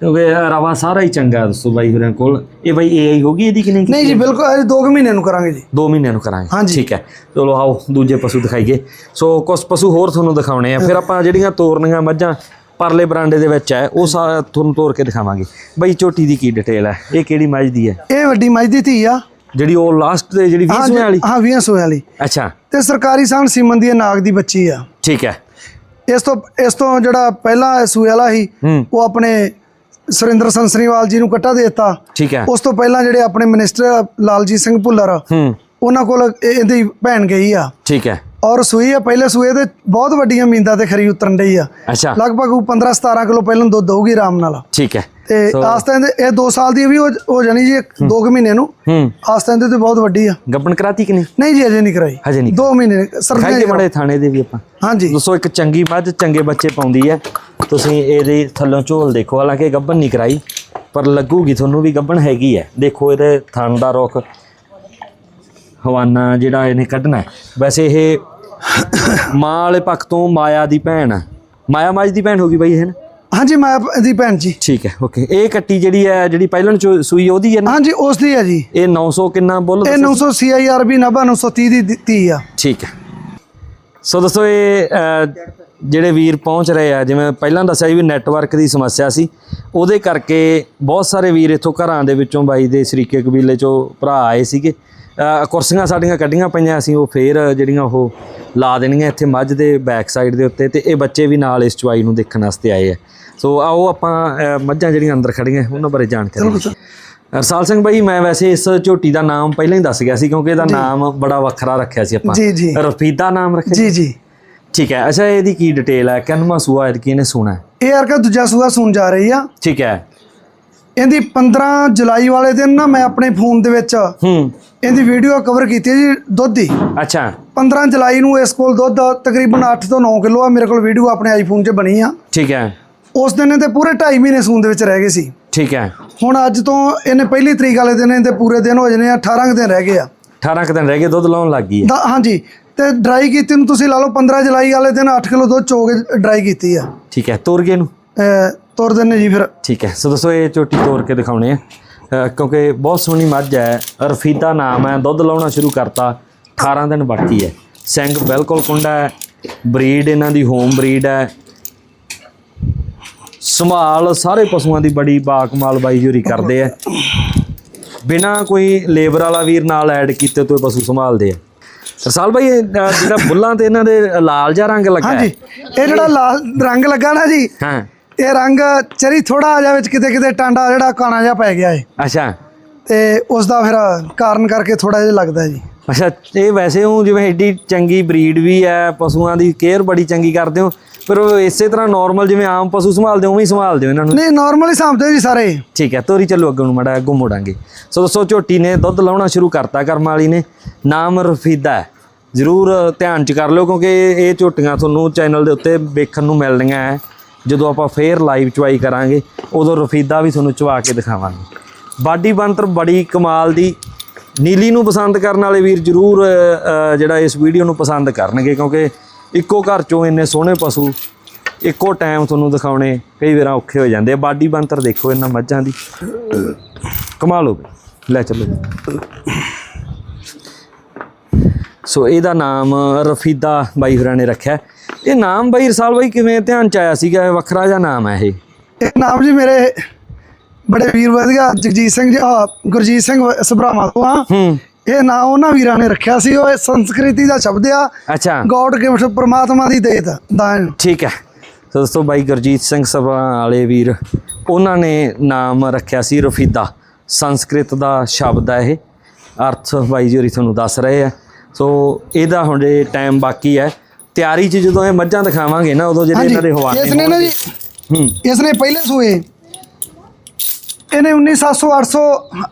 ਕਿਉਂਕਿ ਰਵਾ ਸਾਰਾ ਹੀ ਚੰਗਾ ਦੱਸੋ ਬਾਈ ਹੋਰਾਂ ਕੋਲ। ਇਹ ਬਾਈ ਏਆਈ ਹੋਗੀ ਇਹਦੀ ਕਿ ਨਹੀਂ? ਨਹੀਂ ਜੀ ਬਿਲਕੁਲ ਅਜੇ 2 ਮਹੀਨੇ ਨੂੰ ਕਰਾਂਗੇ ਜੀ। 2 ਮਹੀਨਿਆਂ ਨੂੰ ਕਰਾਂਗੇ। ਠੀਕ ਹੈ। ਚਲੋ ਆਓ ਦੂਜੇ ਪਸ਼ੂ ਦਿਖਾਈਏ। ਸੋ ਕੁਝ ਪਸ਼ੂ ਹੋਰ ਤੁਹਾਨੂੰ ਦਿਖਾਉਣੇ ਆ। ਫਿਰ ਆਪਾਂ ਜਿਹੜੀਆਂ ਤੋਰਨੀਆਂ ਮੱਝਾਂ ਪਰਲੇ ਬਰਾਂਡੇ ਦੇ ਵਿੱਚ ਹੈ ਉਹ ਸਾ- ਤੁਹਾਨੂੰ ਤੋਰ ਕੇ ਦਿਖਾਵਾਂਗੇ। ਬਈ ਝੋਟੀ ਦੀ ਕੀ ਡਿਟੇਲ ਹੈ? ਇਹ ਕਿਹੜੀ ਮੱਝ ਦੀ ਹੈ? ਇਹ ਵੱਡੀ ਮੱਝ ਦੀ ਧੀ ਆ। ਜਿਹੜੀ ਉਹ ਲਾਸਟ ਤੇ ਜਿਹੜੀ 20 ਸੂਆਂ ਵਾਲੀ? ਹਾਂ 20 ਸੂਆਂ ਵਾਲੀ। ਅੱਛਾ। ਤੇ ਸਰਕਾਰੀ ਸਾਨ ਸੀਮਨ ਦੀ ਨਾਗ ਦੀ ਬੱਚੀ ਆ। ਠੀਕ ਹੈ। ਇਸ ਤੋਂ ਇਸ ਤੋਂ ਜਿਹੜਾ ਪਹਿਲਾ ਸੂਏ ਵਾਲਾ ਸੀ ਹੂੰ। ਉਹ ਆਪਣੇ ਸੁਰਿੰਦਰ ਸੰਸਰੀਵਾਲ ਜੀ ਨੂੰ ਕੱਟਾ ਦੇ ਦਿੱਤਾ। ਠੀਕ ਹੈ। ਉਸ ਤੋਂ ਪਹਿਲਾਂ ਜਿਹੜੇ ਆਪਣੇ ਮਿਨਿਸਟਰ ਲਾਲਜੀਤ ਸਿੰਘ ਭੁੱਲਰ ਹੂੰ। ਉਹਨਾਂ ਕੋਲ ਇਹ- ਇਹਦੀ ਭੈਣ ਗਈ ਆ। ਠੀਕ ਹੈ। ਔਰ ਸੂਈ ਆ ਪਹਿਲੇ ਸੂਏ ਤੇ ਬਹੁਤ ਵੱਡੀਆਂ ਮੀਂਦਾਂ ਤੇ ਖਰੀ ਉਤਰਨ ਡਈ ਆ। ਅੱਛਾ। ਲਗਭਗ ਉਹ 15 17 ਕਿਲੋ ਪਹਿਲਾਂ ਦੁੱਧ ਦਊਗੀ ਆਰਾਮ ਨਾਲ। ਠੀਕ ਹੈ। ਤੇ ਆਸਤਾਂ ਦੇ ਇਹ 2 ਸਾਲ ਦੀ ਵੀ ਹੋ ਜਾਣੀ ਜੀ 2 ਮਹੀਨੇ ਨੂੰ। ਹੂੰ। ਆਸਤਾਂ ਦੇ ਤੇ ਬਹੁਤ ਵੱਡੀ ਆ। ਗੱਬਣ ਕਰਾਤੀ ਕਿ ਨਹੀਂ? ਨਹੀਂ ਜੀ ਅਜੇ ਨਹੀਂ ਕਰਾਈ। ਹਜੇ ਨਹੀਂ 2 ਮਹੀਨੇ ਸਰਦੀਆਂ ਚ ਮੜੇ ਥਾਣੇ ਦੇ ਵੀ ਆਪਾਂ। ਹਾਂਜੀ। ਦੋਸਤੋ ਇੱਕ ਚੰਗੀ ਮੱਝ ਚੰਗੇ ਬੱਚੇ ਪਾਉਂਦੀ ਹੈ। ਤੁਸੀਂ ਇਹਦੇ ਥੱਲੋਂ ਝੋਲ ਦੇਖੋ ਹਾਲਾਂਕਿ ਗੱਬਨ ਨਹੀਂ ਕਰਾਈ ਪਰ ਲੱਗੂਗੀ ਤੁਹਾਨੂੰ ਵੀ ਗੱਬਨ ਹੈਗੀ ਹੈ। ਦੇਖੋ ਇਹਦੇ ਥਣ ਦਾ ਰੁੱਖ ਹਵਾਨਾ ਜਿਹੜਾ ਇਹਨੇ ਕੱਢਣਾ ਹੈ। ਵੈਸੇ ਇਹ ਮਾਂ ਵਾਲੇ ਪੱਖ ਤੋਂ ਮਾਇਆ ਦੀ ਭੈਣ ਹੈ। ਮਾਇਆ ਮੱਝ ਦੀ ਭੈਣ ਹੋਗੀ ਬਈ ਇਹ ਨਾ? ਹਾਂਜੀ ਮੈਂ ਦੀ ਭੈਣ ਜੀ। ਠੀਕ ਹੈ ਓਕੇ। ਇਹ ਕੱਟੀ ਜਿਹੜੀ ਹੈ ਜਿਹੜੀ ਪਹਿਲਾਂ ਚੋ- ਸੂਈ ਉਹਦੀ ਹੈ ਨਾ? ਹਾਂਜੀ ਉਸ ਦੀ ਆ ਜੀ। ਇਹ 900 ਕਿੰਨਾ ਬੁੱਲ ਇਹ 900 CIRB 90 930 ਦੀ ਦਿੱਤੀ ਆ। ਠੀਕ ਹੈ। ਸੋ ਦੋਸਤੋ ਇਹ ਜਿਹੜੇ ਵੀਰ ਪਹੁੰਚ ਰਹੇ ਆ ਜਿਵੇਂ ਪਹਿਲਾਂ ਦੱਸਿਆ ਸੀ ਵੀ ਨੈਟਵਰਕ ਦੀ ਸਮੱਸਿਆ ਸੀ ਉਹਦੇ ਕਰਕੇ ਬਹੁਤ ਸਾਰੇ ਵੀਰ ਇੱਥੋਂ ਘਰਾਂ ਦੇ ਵਿੱਚੋਂ ਬਾਈ ਦੇ ਸ਼ਰੀਕੇ ਕਬੀਲੇ ਚੋਂ ਭਰਾ ਆਏ ਸੀਗੇ। ਕੁਰਸੀਆਂ ਸਾਡੀਆਂ ਕੱਢੀਆਂ ਪਈਆਂ ਅਸੀਂ ਉਹ ਫੇਰ ਜਿਹੜੀਆਂ ਉਹ ਲਾ ਦੇਣੀਆਂ ਇੱਥੇ ਮੱਝ ਦੇ ਬੈਕ ਸਾਈਡ ਦੇ ਉੱਤੇ ਤੇ ਇਹ ਬੱਚੇ ਵੀ ਨਾਲ ਇਸ ਚਵਾਈ ਨੂੰ ਦੇਖਣ ਵਾਸਤੇ ਆਏ ਆ। ਸੋ ਆਓ ਆਪਾਂ ਮੱਝਾਂ ਜਿਹੜੀਆਂ ਅੰਦਰ ਖੜੀਆਂ ਉਹਨਾਂ ਬਾਰੇ ਜਾਣਕਾਰੀ ਲਈਏ। ਰਸਾਲ ਸਿੰਘ ਬਾਈ ਮੈਂ ਵੈਸੇ ਇਸ ਝੋਟੀ ਦਾ ਨਾਮ ਪਹਿਲਾਂ ਹੀ ਦੱਸ ਗਿਆ ਸੀ ਕਿਉਂਕਿ ਇਹਦਾ ਨਾਮ ਬੜਾ ਵੱਖਰਾ ਰੱਖਿਆ ਸੀ ਆਪਾਂ। ਰਫੀਦਾ ਨਾਮ ਰੱਖਿਆ ਜੀ ਜੀ। ਠੀਕ ਹੈ ਅੱਛਾ ਇਹਦੀ ਕੀ ਡਿਟੇਲ ਹੈ? ਕਿੰਨਵਾਂ ਸੂਆ ਇਹਦੀ ਕਿਹਨੇ ਸੁਣਾ ਹੈ? ਇਹ ਯਾਰ ਕਾ ਦੂਜਾ ਸੂਆ ਸੁਣ ਜਾ ਰਹੀ ਆ? ਠੀਕ ਹੈ। ਇਹਦੀ 15 ਜੁਲਾਈ ਵਾਲੇ ਦਿਨ ਨਾ ਮੈਂ ਆਪਣੇ ਫੋਨ ਦੇ ਵਿੱਚ ਹੂੰ। ਇਹਦੀ ਵੀਡੀਓ ਕਵਰ ਕੀਤੀ ਜੀ ਦੁੱਧ ਦੀ। ਅੱਛਾ। 15 ਜੁਲਾਈ ਨੂੰ ਇਸ ਕੋਲ ਦੁੱਧ ਤਕਰੀਬਨ 8 ਤੋਂ 9 ਕਿਲੋ ਆ ਮੇਰੇ ਕੋਲ ਵੀਡੀਓ ਆਪਣੇ ਆਈਫੋਨ 'ਚ ਬਣੀ ਆ। ਠੀਕ ਹੈ। ਉਸ ਦਿਨ ਇਹਦੇ ਪੂਰੇ 2.5 ਮਹੀਨੇ ਸੂਣ ਦੇ ਵਿੱਚ ਰਹਿ ਗਏ ਸੀ। ਠੀਕ ਹੈ। ਹੁਣ ਅੱਜ ਤੋਂ ਇਹਨੇ ਪਹਿਲੀ ਤਰੀਕ ਵਾਲੇ ਦਿਨ ਇਹਦੇ ਪੂਰੇ ਦਿਨ ਹੋ ਜਣੇ ਆ 18 ਕੁ ਦਿਨ ਰਹਿ ਗਏ ਆ। 18 ਕੁ ਦਿਨ ਰਹਿ ਗਏ ਦੁੱਧ ਲਾਉਣ ਲੱਗ ਗਈ ਹੈ। ਹਾਂਜੀ ਤੇ ਡਰਾਈ ਕੀਤੀ ਨੂੰ ਤੁਸੀਂ ਲਾ ਲਓ 15 ਜੁਲਾਈ ਵਾਲੇ ਦਿਨ 8 ਕਿਲੋ ਦੁੱਧ ਚੋ ਕੇ ਡਰਾਈ ਕੀਤੀ ਆ। ਠੀਕ ਹੈ ਤੋਰ ਗਏ ਨੂੰ ਤੁਰ ਦਿੰਨੇ ਜੀ ਫਿਰ। ਠੀਕ ਹੈ ਸੋ ਦੋਸਤੋ ਇਹ ਝੋਟੀ ਤੋਰ ਕੇ ਦਿਖਾਉਣੇ ਆ। ਕਿਉਂਕਿ ਬਹੁਤ ਸੋਹਣੀ ਮੱਝ ਹੈ ਰਫੀਦਾ ਨਾਮ ਹੈ ਦੁੱਧ ਲਾਉਣਾ ਸ਼ੁਰੂ ਕਰਤਾ 18 ਦਿਨ ਬਾਕੀ ਹੈ। ਸਿੰਘ ਬਿਲਕੁਲ ਕੁੰਡਾ ਹੈ ਬਰੀਡ ਇਹਨਾਂ ਦੀ ਹੋਮ ਬਰੀਡ ਹੈ। ਸੰਭਾਲ ਸਾਰੇ ਪਸ਼ੂਆਂ ਦੀ ਬੜੀ ਬਾਕਮਾਲ ਬਾਈ ਜੂਰੀ ਕਰਦੇ ਆ। ਬਿਨਾ ਕੋਈ ਲੇਬਰ ਵਾਲਾ ਵੀਰ ਨਾਲ ਐਡ ਕੀਤੇ ਤੋਂ ਪਸ਼ੂ ਸੰਭਾਲਦੇ ਆ। ਸਰਸਾਲ ਭਾਈ ਇਹ, ਅ, ਜਿਹੜਾ ਬੁੱਲਾਂ ਤੇ ਇਹਨਾਂ ਦੇ ਲਾਲ ਜਿਹਾ ਰੰਗ ਲੱਗਾ ਹੈ ਹਾਂਜੀ ਇਹ ਜਿਹੜਾ ਲਾਲ ਰੰਗ ਲੱਗਾ ਨਾ ਜੀ ਹਾਂ। ਇਹ ਰੰਗ ਚਰੀ ਥੋੜਾ ਜਿਹਾ ਵਿੱਚ ਕਿਤੇ ਕਿਤੇ ਟਾਂਡਾ ਜਿਹੜਾ ਕਾਣਾ ਜਿਹਾ ਪੈ ਗਿਆ ਏ। ਅੱਛਾ। ਤੇ ਉਸ ਦਾ ਫਿਰ ਕਾਰਨ ਕਰਕੇ ਥੋੜਾ ਜਿਹਾ ਲੱਗਦਾ ਜੀ। ਅੱਛਾ ਇਹ ਵੈਸੇ ਉਹ ਜਿਵੇਂ ਏਡੀ ਚੰਗੀ ਬਰੀਡ ਵੀ ਹੈ ਪਸ਼ੂਆਂ ਦੀ ਕੇਅਰ ਬੜੀ ਚੰਗੀ ਕਰਦੇ ਹੋ ਪਰ ਉਹ ਇਸੇ ਤਰ੍ਹਾਂ ਨਾਰਮਲ ਜਿਵੇਂ ਆਮ ਪਸ਼ੂ ਸੰਭਾਲਦੇ ਹੋ ਉਵੇਂ ਹੀ ਸੰਭਾਲਦੇ ਹੋ ਇਹਨਾਂ ਨੂੰ। ਨਹੀਂ ਨਾਰਮਲੀ ਸਾਂਭਦੇ ਜੀ ਸਾਰੇ। ਠੀਕ ਹੈ ਤੋਰੀ ਚੱਲੋ ਅੱਗੇ ਨੂੰ ਮੜਾ ਅੱਗੋਂ ਮੋੜਾਂਗੇ। ਸੋ ਦੋਸਤੋ ਝੋਟੀ ਨੇ ਦੁੱਧ ਲਾਉਣਾ ਸ਼ੁਰੂ ਕਰਤਾ ਕਰਮ ਵਾਲੀ ਨੇ। ਨਾਮ ਰਫੀਦਾ ਹੈ। ਜ਼ਰੂਰ ਧਿਆਨ ਚ ਕਰ ਲਿਓ ਕਿਉਂਕਿ ਇਹ ਝੋਟੀਆਂ ਤੁਹਾਨੂੰ ਚੈਨਲ ਦੇ ਉੱਤੇ ਵੇਖਣ ਨੂੰ ਮਿਲਣੀਆਂ ਹੈ। ਜਦੋਂ ਆਪਾਂ ਫੇਰ ਲਾਈਵ ਚਵਾਈ ਕਰਾਂਗੇ ਉਦੋਂ ਰਫੀਦਾ ਵੀ ਤੁਹਾਨੂੰ ਚਵਾ ਕੇ ਦਿਖਾਵਾਂਗੇ। ਬਾਡੀ ਬੰਤਰ ਬੜੀ ਕਮਾਲ ਦੀ ਨੀਲੀ ਨੂੰ ਪਸੰਦ ਕਰਨ ਵਾਲੇ ਵੀਰ ਜ਼ਰੂਰ ਜਿਹੜਾ ਇਸ ਵੀਡੀਓ ਨੂੰ ਪਸੰਦ ਕਰਨਗੇ ਕਿਉਂਕਿ ਇੱਕੋ ਘਰ ਚੋਂ ਇੰਨੇ ਸੋਹਣੇ ਪਸ਼ੂ ਇੱਕੋ ਟਾਈਮ ਤੁਹਾਨੂੰ ਦਿਖਾਉਣੇ ਕਈ ਵਾਰਾਂ ਔਖੇ ਹੋ ਜਾਂਦੇ ਆ। ਬਾਡੀ ਬੰਤਰ ਦੇਖੋ ਇਹਨਾਂ ਮੱਝਾਂ ਦੀ। ਕਮਾਲ ਹੋ ਗਈ। ਲੈ ਚੱਲੋ ਸੋ ਇਹਦਾ ਨਾਮ ਰਫੀਦਾ ਬਾਈ ਹੋਰਾਂ ਨੇ ਰੱਖਿਆ। ਇਹ ਨਾਮ ਬਾਈ ਰਸਾਲ ਬਾਈ ਕਿਵੇਂ ਧਿਆਨ ਚ ਆਇਆ ਸੀਗਾ? ਇਹ ਵੱਖਰਾ ਜਿਹਾ ਨਾਮ ਹੈ ਇਹ। ਇਹ ਨਾਮ ਜੀ ਮੇਰੇ ਬੜੇ ਵੀਰ ਵਧੀਆ ਜਗਜੀਤ ਸਿੰਘ ਜੀ ਗੁਰਜੀਤ ਸਿੰਘ ਸਭਰਾਵਾਂ ਤੋਂ ਆ। ਹੂੰ। ਇਹ ਨਾਂ ਉਹਨਾਂ ਵੀਰਾਂ ਨੇ ਰੱਖਿਆ ਸੀ ਉਹ ਇਹ ਸੰਸਕ੍ਰਿਤੀ ਦਾ ਸ਼ਬਦ ਆ। ਅੱਛਾ। ਗੋਡ ਗਿਫਟ ਪ੍ਰਮਾਤਮਾ ਦੀ ਦੇਤ ਦਾਨ ਠੀਕ ਹੈ। ਸੋ ਦੋਸਤੋ ਬਾਈ ਗੁਰਜੀਤ ਸਿੰਘ ਸਭਾ ਵਾਲੇ ਵੀਰ ਉਹਨਾਂ ਨੇ ਨਾਮ ਰੱਖਿਆ ਸੀ ਰਫੀਦਾ। ਸੰਸਕ੍ਰਿਤ ਦਾ ਸ਼ਬਦ ਹੈ ਇਹ। ਅਰਥ ਬਾਈ ਜੀ ਹੋਰੀ ਤੁਹਾਨੂੰ ਦੱਸ ਰਹੇ ਆ। ਸੋ ਇਹਦਾ ਹੁਣ ਟਾਈਮ ਬਾਕੀ ਹੈ। ਤਿਆਰੀ 'ਚ ਜਦੋਂ ਇਹ ਮੱਝਾਂ ਦਿਖਾਵਾਂਗੇ ਨਾ ਉਦੋਂ ਜਿਹੜੇ ਇਹਨਾਂ ਦੇ ਹਵਾਲੇ ਇਸ ਨੇ ਨਾ ਜੀ ਹੂੰ ਇਸ ਨੇ ਪਹਿਲੇ ਸੂਏ ਇਹਨੇ 19700 800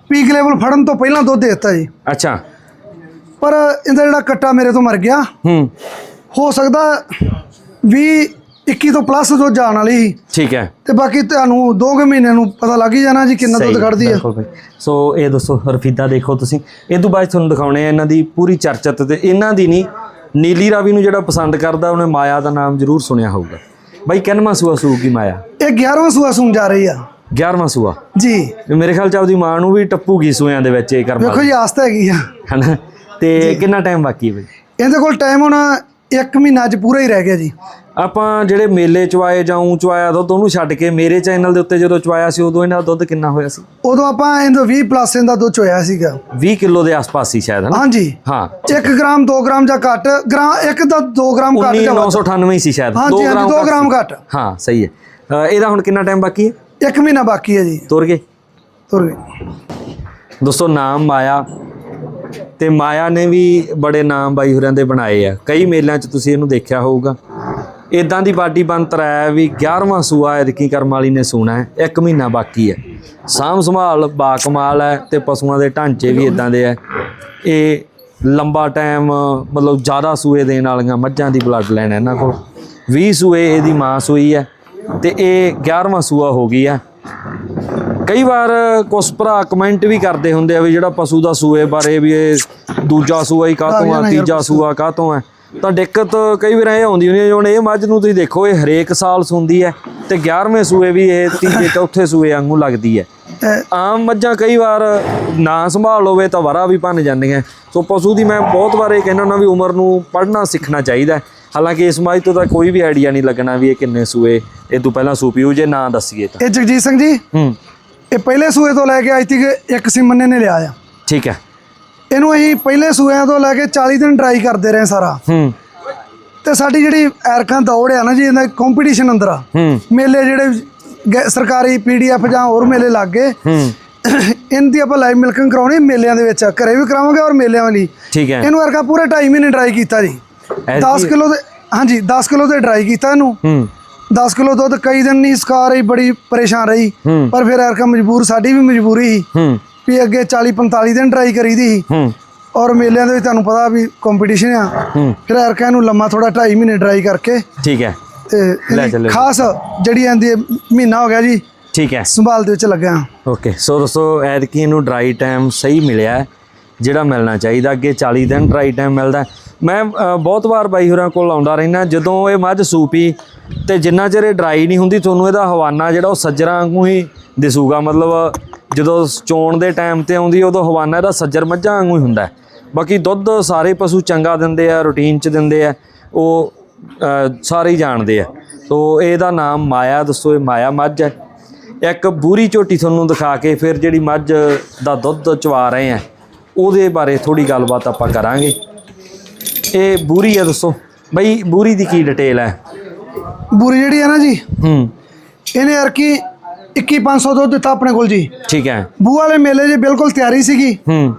ਪੀਕ ਲੈਵਲ ਫੜਨ ਤੋਂ ਪਹਿਲਾਂ ਦੁੱਧ ਦੇ ਦਿੱਤਾ ਜੀ। ਅੱਛਾ। ਪਰ ਇਹਦਾ ਜਿਹੜਾ ਕੱਟਾ ਮੇਰੇ ਤੋਂ ਮਰ ਗਿਆ। ਹੂੰ। ਹੋ ਸਕਦਾ 20 21 ਤੋਂ ਪਲੱਸ ਦੁੱਧ ਜਾਣ ਵਾਲੀ ਸੀ। ਠੀਕ ਹੈ। ਤੇ ਬਾਕੀ ਤੁਹਾਨੂੰ 2 ਮਹੀਨੇ ਨੂੰ ਪਤਾ ਲੱਗ ਹੀ ਜਾਣਾ ਜੀ ਕਿੰਨਾ ਦੁੱਧ ਕੱਢਦੀ ਬਾਈ। ਸੋ ਇਹ ਦੋਸਤੋ ਰਫੀਦਾ ਦੇਖੋ ਤੁਸੀਂ। ਇਹ ਤੋਂ ਬਾਅਦ ਤੁਹਾਨੂੰ ਦਿਖਾਉਣੇ ਆ ਇਹਨਾਂ ਦੀ ਪੂਰੀ ਚਰਚਤ ਤੇ ਇਹਨਾਂ ਦੀ ਨਹੀਂ ਨੀਲੀ ਰਾਵੀ ਨੂੰ ਜਿਹੜਾ ਪਸੰਦ ਕਰਦਾ ਉਹਨੇ ਮਾਇਆ ਦਾ ਨਾਮ ਜ਼ਰੂਰ ਸੁਣਿਆ ਹੋਊਗਾ। ਬਾਈ ਕਿੰਨਵਾਂ ਸੂਆ ਸੂਗੀ ਮਾਇਆ? ਇਹ 11ਵਾਂ ਸੂਆ ਸੂਣ ਜਾ ਰਹੀ ਆ। 11ਵਾਂ ਸੂਆ। ਜੀ। ਮੇਰੇ ਖਿਆਲ ਚ ਆਪਦੀ ਮਾਂ ਨੂੰ ਵੀ ਟੱਪੂਗੀ ਸੂਆਂ ਦੇ ਵਿੱਚ ਇਹ ਕਰਮ ਵੇਖੋ ਜੀ ਆਸਤਾ ਹੈਗੀ ਆ। ਹਨਾ? ਤੇ ਕਿੰਨਾ ਟਾਈਮ ਬਾਕੀ ਹੈ ਬਾਈ? ਇਹਦੇ ਕੋਲ ਟਾਈਮ ਹੁਣ 1 ਮਹੀਨਾ ਅੱਜ ਪੂਰਾ ਹੀ ਰਹਿ ਗਿਆ ਜੀ। ਆਪਾਂ ਜਿਹੜੇ ਮੇਲੇ ਚਵਾਏ ਜਾਂ ਊਂ ਚਵਾਇਆ ਦੁੱਧ ਉਹਨੂੰ ਛੱਡ ਕੇ ਮੇਰੇ ਚੈਨਲ ਦੇ ਉੱਤੇ ਜਦੋਂ ਚਵਾਇਆ ਸੀ ਉਦੋਂ ਇਹਨਾਂ ਦਾ ਦੁੱਧ ਕਿੰਨਾ ਹੋਇਆ ਸੀ? ਉਦੋਂ ਆਪਾਂ ਇਹਦਾ 20 ਪਲੱਸ ਇਹਦਾ ਦੁੱਧ ਚੋਇਆ ਸੀਗਾ। 20 ਕਿਲੋ ਦੇ ਆਸ-ਪਾਸ ਸੀ ਸ਼ਾਇਦ ਹਨਾ? ਹਾਂਜੀ। ਹਾਂ। 1 ਗ੍ਰਾਮ 2 ਗ੍ਰਾਮ ਜਾਂ ਘੱਟ ਗ੍ਰਾਮ ਇੱਕ ਦਾ 2 ਗ੍ਰਾਮ ਘੱਟ ਜਾਂ ਵੱਧ। 19998 ਹੀ ਸੀ ਸ਼ਾਇਦ। ਹਾਂਜੀ ਹਾਂਜੀ 2 ਘੱਟ ਗ੍ਰਾਮ ਘੱਟ। ਹਾਂ ਸਹੀ ਹੈ। ਇਹਦਾ ਹੁਣ ਕਿੰਨਾ ਟਾਈਮ ਬਾਕੀ ਹੈ? 1 ਮਹੀਨਾ ਬਾਕੀ ਹੈ ਜੀ। ਤੁਰ ਗਏ? ਤੁਰ ਗਏ। ਦੋਸਤੋ ਨਾਮ ਮਾਇਆ ਤੇ ਮਾਇਆ ਨੇ ਵੀ ਬੜੇ ਨਾਮ ਬਾਈ ਹੋਰਾਂ ਦੇ ਬਣਾਏ ਆ। ਕਈ ਮੇਲਿਆਂ 'ਚ ਤੁਸੀਂ ਇਹਨੂੰ ਦੇਖਿਆ ਹੋਊਗਾ। ਇਦਾਂ ਦੀ ਬਾਡੀ ਬੰਤਰ ਹੈ ਵੀ 11ਵਾਂ ਸੂਆ ਐਤਕੀ ਕਰਮ ਵਾਲੀ ਨੇ ਸੂਣਾ ਹੈ। ਇੱਕ ਮਹੀਨਾ ਬਾਕੀ ਹੈ। ਸਾਂਭ ਸੰਭਾਲ ਬਾਕਮਾਲ ਹੈ ਤੇ ਪਸ਼ੂਆਂ ਦੇ ਢਾਂਚੇ ਵੀ ਇਦਾਂ ਦੇ ਹੈ। ਇਹ ਲੰਬਾ ਟਾਈਮ ਮਤਲਬ ਜ਼ਿਆਦਾ ਸੂਏ ਦੇਣ ਵਾਲੀਆਂ ਮੱਝਾਂ ਦੀ ਬਲੱਡ ਲਾਈਨ ਹੈ ਇਹਨਾਂ ਕੋਲ। 20 ਸੂਏ ਇਹਦੀ ਮਾਂ ਸੂਈ ਹੈ। ਤੇ ਇਹ 11ਵਾਂ ਸੂਆ ਹੋ ਗਈ ਹੈ ਕਈ ਵਾਰ ਕੁਝ ਭਰਾ ਕਮੈਂਟ ਵੀ ਕਰਦੇ ਹੁੰਦੇ ਆ ਵੀ ਜਿਹੜਾ ਪਸ਼ੂ ਦਾ ਸੂਏ ਬਾਰੇ ਵੀ ਇਹ ਦੂਜਾ ਸੂਆ ਹੀ ਕਾਹਤੋਂ ਆ ਤੀਜਾ ਸੂਆ ਕਾਹਤੋਂ ਆ। ਤਾਂ ਦਿੱਕਤ ਕਈ ਵਾਰ ਇਹ ਆਉਂਦੀ ਹੁੰਦੀ ਹੈ ਹੁਣ ਇਹ ਮੱਝ ਨੂੰ ਤੁਸੀਂ ਦੇਖੋ ਇਹ ਹਰੇਕ ਸਾਲ ਸੁੰਦੀ ਹੈ ਤੇ 11ਵੇਂ ਸੂਏ ਵੀ ਇਹ ਤੀਜੇ ਚੌਥੇ ਸੂਏ ਵਾਂਗੂ ਲੱਗਦੀ ਹੈ। ਆਮ ਮੱਝਾਂ ਕਈ ਵਾਰ ਨਾ ਸੰਭਾਲ ਹੋਵੇ ਤਾਂ ਵਰਾ ਵੀ ਭੰਨ ਜਾਂਦੀਆਂ। ਸੋ ਪਸ਼ੂ ਦੀ ਮੈਂ ਬਹੁਤ ਵਾਰ ਇਹ ਕਹਿੰਦਾ ਹੁੰਦਾ ਵੀ ਉਮਰ ਨੂੰ ਪੜ੍ਹਨਾ ਸਿੱਖਣਾ ਚਾਹੀਦਾ ਹੈ। ਹਾਲਾਂਕਿ ਇਸ ਮੱਝ ਤੋਂ ਤਾਂ ਕੋਈ ਵੀ ਆਈਡੀਆ ਨਹੀਂ ਲੱਗਣਾ ਵੀ ਇਹ ਕਿੰਨੇ ਸੂਏ ਇਹ ਤੋਂ ਪਹਿਲਾਂ ਸੂਪੀ ਹੋ ਜੇ ਨਾ ਦੱਸੀਏ ਤਾਂ। ਇਹ ਜਗਜੀਤ ਸਿੰਘ ਜੀ ਹੂੰ। ਇਹ ਪਹਿਲੇ ਸੂਏ ਤੋਂ ਲੈ ਕੇ ਅੱਜ ਤੱਕ ਇੱਕ ਸਿਮਨੇ ਨੇ ਲਿਆ ਆ। ਠੀਕ ਹੈ। ਇਹਨੂੰ ਅਸੀਂ ਪਹਿਲੇ ਸੂਇਆਂ ਤੋਂ ਲੈ ਕੇ 40 ਦਿਨ ਟਰਾਈ ਕਰਦੇ ਰਹੇ ਸਾਰਾ। ਹੂੰ। ਤੇ ਸਾਡੀ ਜਿਹੜੀ ਐਰਕਾਂ ਦੌੜ ਆ ਨਾ ਜੀ ਇਹਦਾ ਕੰਪੀਟੀਸ਼ਨ ਅੰਦਰ ਆ। ਮੇਲੇ ਜਿਹੜੇ ਸਰਕਾਰੀ ਪੀਡੀਐਫ ਜਾਂ ਹੋਰ ਮੇਲੇ ਲੱਗ ਗਏ। ਹੂੰ। ਇਹਨਾਂ ਦੀ ਆਪਾਂ ਲਾਈਵ ਮਿਲਕਿੰਗ ਕਰਾਉਣੀ ਮੇਲਿਆਂ ਦੇ ਵਿੱਚ। ਘਰੇ ਵੀ ਕਰਾਵਾਂਗੇ ਔਰ ਮੇਲਿਆਂ ਵਾਲੀ ਠੀਕ ਹੈ। ਇਹਨੂੰ ਅਰਕਾ ਪੂਰੇ 2.5 ਮਹੀਨੇ ਡਰਾਈ ਕੀਤਾ ਜੀ। 10 ਕਿਲੋ ਦੇ ਹਾਂਜੀ 10 ਕਿਲੋ ਤੇ ਡਰਾਈ ਕੀਤਾ ਇਹਨੂੰ। ਹੂੰ। 10 ਕਿਲੋ ਦੁੱਧ ਕਈ ਦਿਨ ਨਹੀਂ ਸਕਾ ਰਹੀ ਬੜੀ ਪਰੇਸ਼ਾਨ ਰਹੀ। ਪਰ ਫਿਰ ਅਰਕਾ ਮਜਬੂਰ ਸਾਡੀ ਵੀ ਮਜਬੂਰੀ ਸੀ ਹੂੰ। ਵੀ ਅੱਗੇ 40 45 ਦਿਨ ਟਰਾਈ ਕਰੀਦੀ ਸੀ। ਹੂੰ। ਔਰ ਮੇਲਿਆਂ ਦੇ ਵਿੱਚ ਤੁਹਾਨੂੰ ਪਤਾ ਵੀ ਕੰਪੀਟੀਸ਼ਨ ਆ। ਫਿਰ ਅਰਕਾ ਨੂੰ ਲੰਮਾ ਥੋੜਾ 2.5 ਮਹੀਨੇ ਟਰਾਈ ਕਰਕੇ ਠੀਕ ਹੈ। ਤੇ। ਖਾਸ ਜਿਹੜੀ ਆਂਦੀ ਹੈ, ਮਹੀਨਾ ਹੋ ਗਿਆ ਜੀ ਠੀਕ ਹੈ। ਸੰਭਾਲ ਦੇ ਵਿੱਚ ਲੱਗਿਆ। ਓਕੇ ਸੋ ਦੋਸਤੋ ਐਤਕੀ ਇਹਨੂੰ ਡਰਾਈ ਟਾਈਮ ਸਹੀ ਮਿਲਿਆ। ਹੈ, ਜਿਹੜਾ ਮਿਲਣਾ ਚਾਹੀਦਾ, ਅੱਗੇ 40 ਦਿਨ ਡਰਾਈ ਟਾਈਮ ਮਿਲਦਾ ਮੈਂ ਬਹੁਤ ਵਾਰ ਬਾਈ ਹੋਰਾਂ ਕੋਲ ਆਉਂਦਾ ਰਹਿਣਾ ਜਦੋਂ ਇਹ ਮੱਝ ਸੂਪੀ ਤੇ ਜਿੰਨਾ ਚਿਰ ਇਹ ਡਰਾਈ ਨਹੀਂ ਹੁੰਦੀ, ਤੁਹਾਨੂੰ ਇਹਦਾ ਹਵਾਨਾ ਜਿਹੜਾ ਉਹ ਸੱਜਰਾਂ ਵਾਂਗੂ ਹੀ ਦਿਸੂਗਾ। ਮਤਲਬ ਜਦੋਂ ਚੋਣ ਦੇ ਟਾਈਮ ਤੇ ਆਉਂਦੀ ਉਦੋਂ ਹਵਾਨਾ ਇਹਦਾ ਸੱਜਰ ਮੱਝਾਂ ਵਾਂਗੂ ਹੀ ਹੁੰਦਾ ਬਾਕੀ ਦੁੱਧ ਸਾਰੇ ਪਸ਼ੂ ਚੰਗਾ ਦਿੰਦੇ ਆ ਰੂਟੀਨ ਚ ਦਿੰਦੇ ਆ, ਉਹ ਸਾਰੇ ਹੀ ਜਾਣਦੇ ਆ। ਸੋ ਇਹਦਾ ਨਾਮ ਮਾਇਆ, ਦੱਸੋ ਇਹ ਮਾਇਆ ਮੱਝ ਹੈ। ਇੱਕ ਬੂਰੀ ਝੋਟੀ ਤੁਹਾਨੂੰ ਦਿਖਾ ਕੇ ਫਿਰ ਜਿਹੜੀ ਮੱਝ ਦਾ ਦੁੱਧ ਚਵਾ ਰਹੇ ਆ। ਉਹਦੇ ਬਾਰੇ ਥੋੜੀ ਗੱਲਬਾਤ ਆਪਾਂ ਕਰਾਂਗੇ। ਇਹ ਬੂਰੀ ਹੈ ਦੱਸੋ। ਬਈ ਬੂਰੀ ਦੀ ਕੀ ਡਿਟੇਲ ਹੈ? ਬੁਰੀ ਜਿਹੜੀ ਹੈ ਨਾ ਜੀ ਹੂੰ। ਇਹਨੇ ਅਰਕੀ 21500 ਦੁੱਧ ਦਿੱਤਾ ਆਪਣੇ ਕੋਲ ਜੀ। ਠੀਕ ਹੈ। ਬੂ ਵਾਲੇ ਮੇਲੇ 'ਚ ਬਿਲਕੁਲ ਤਿਆਰੀ ਸੀਗੀ। ਹੂੰ।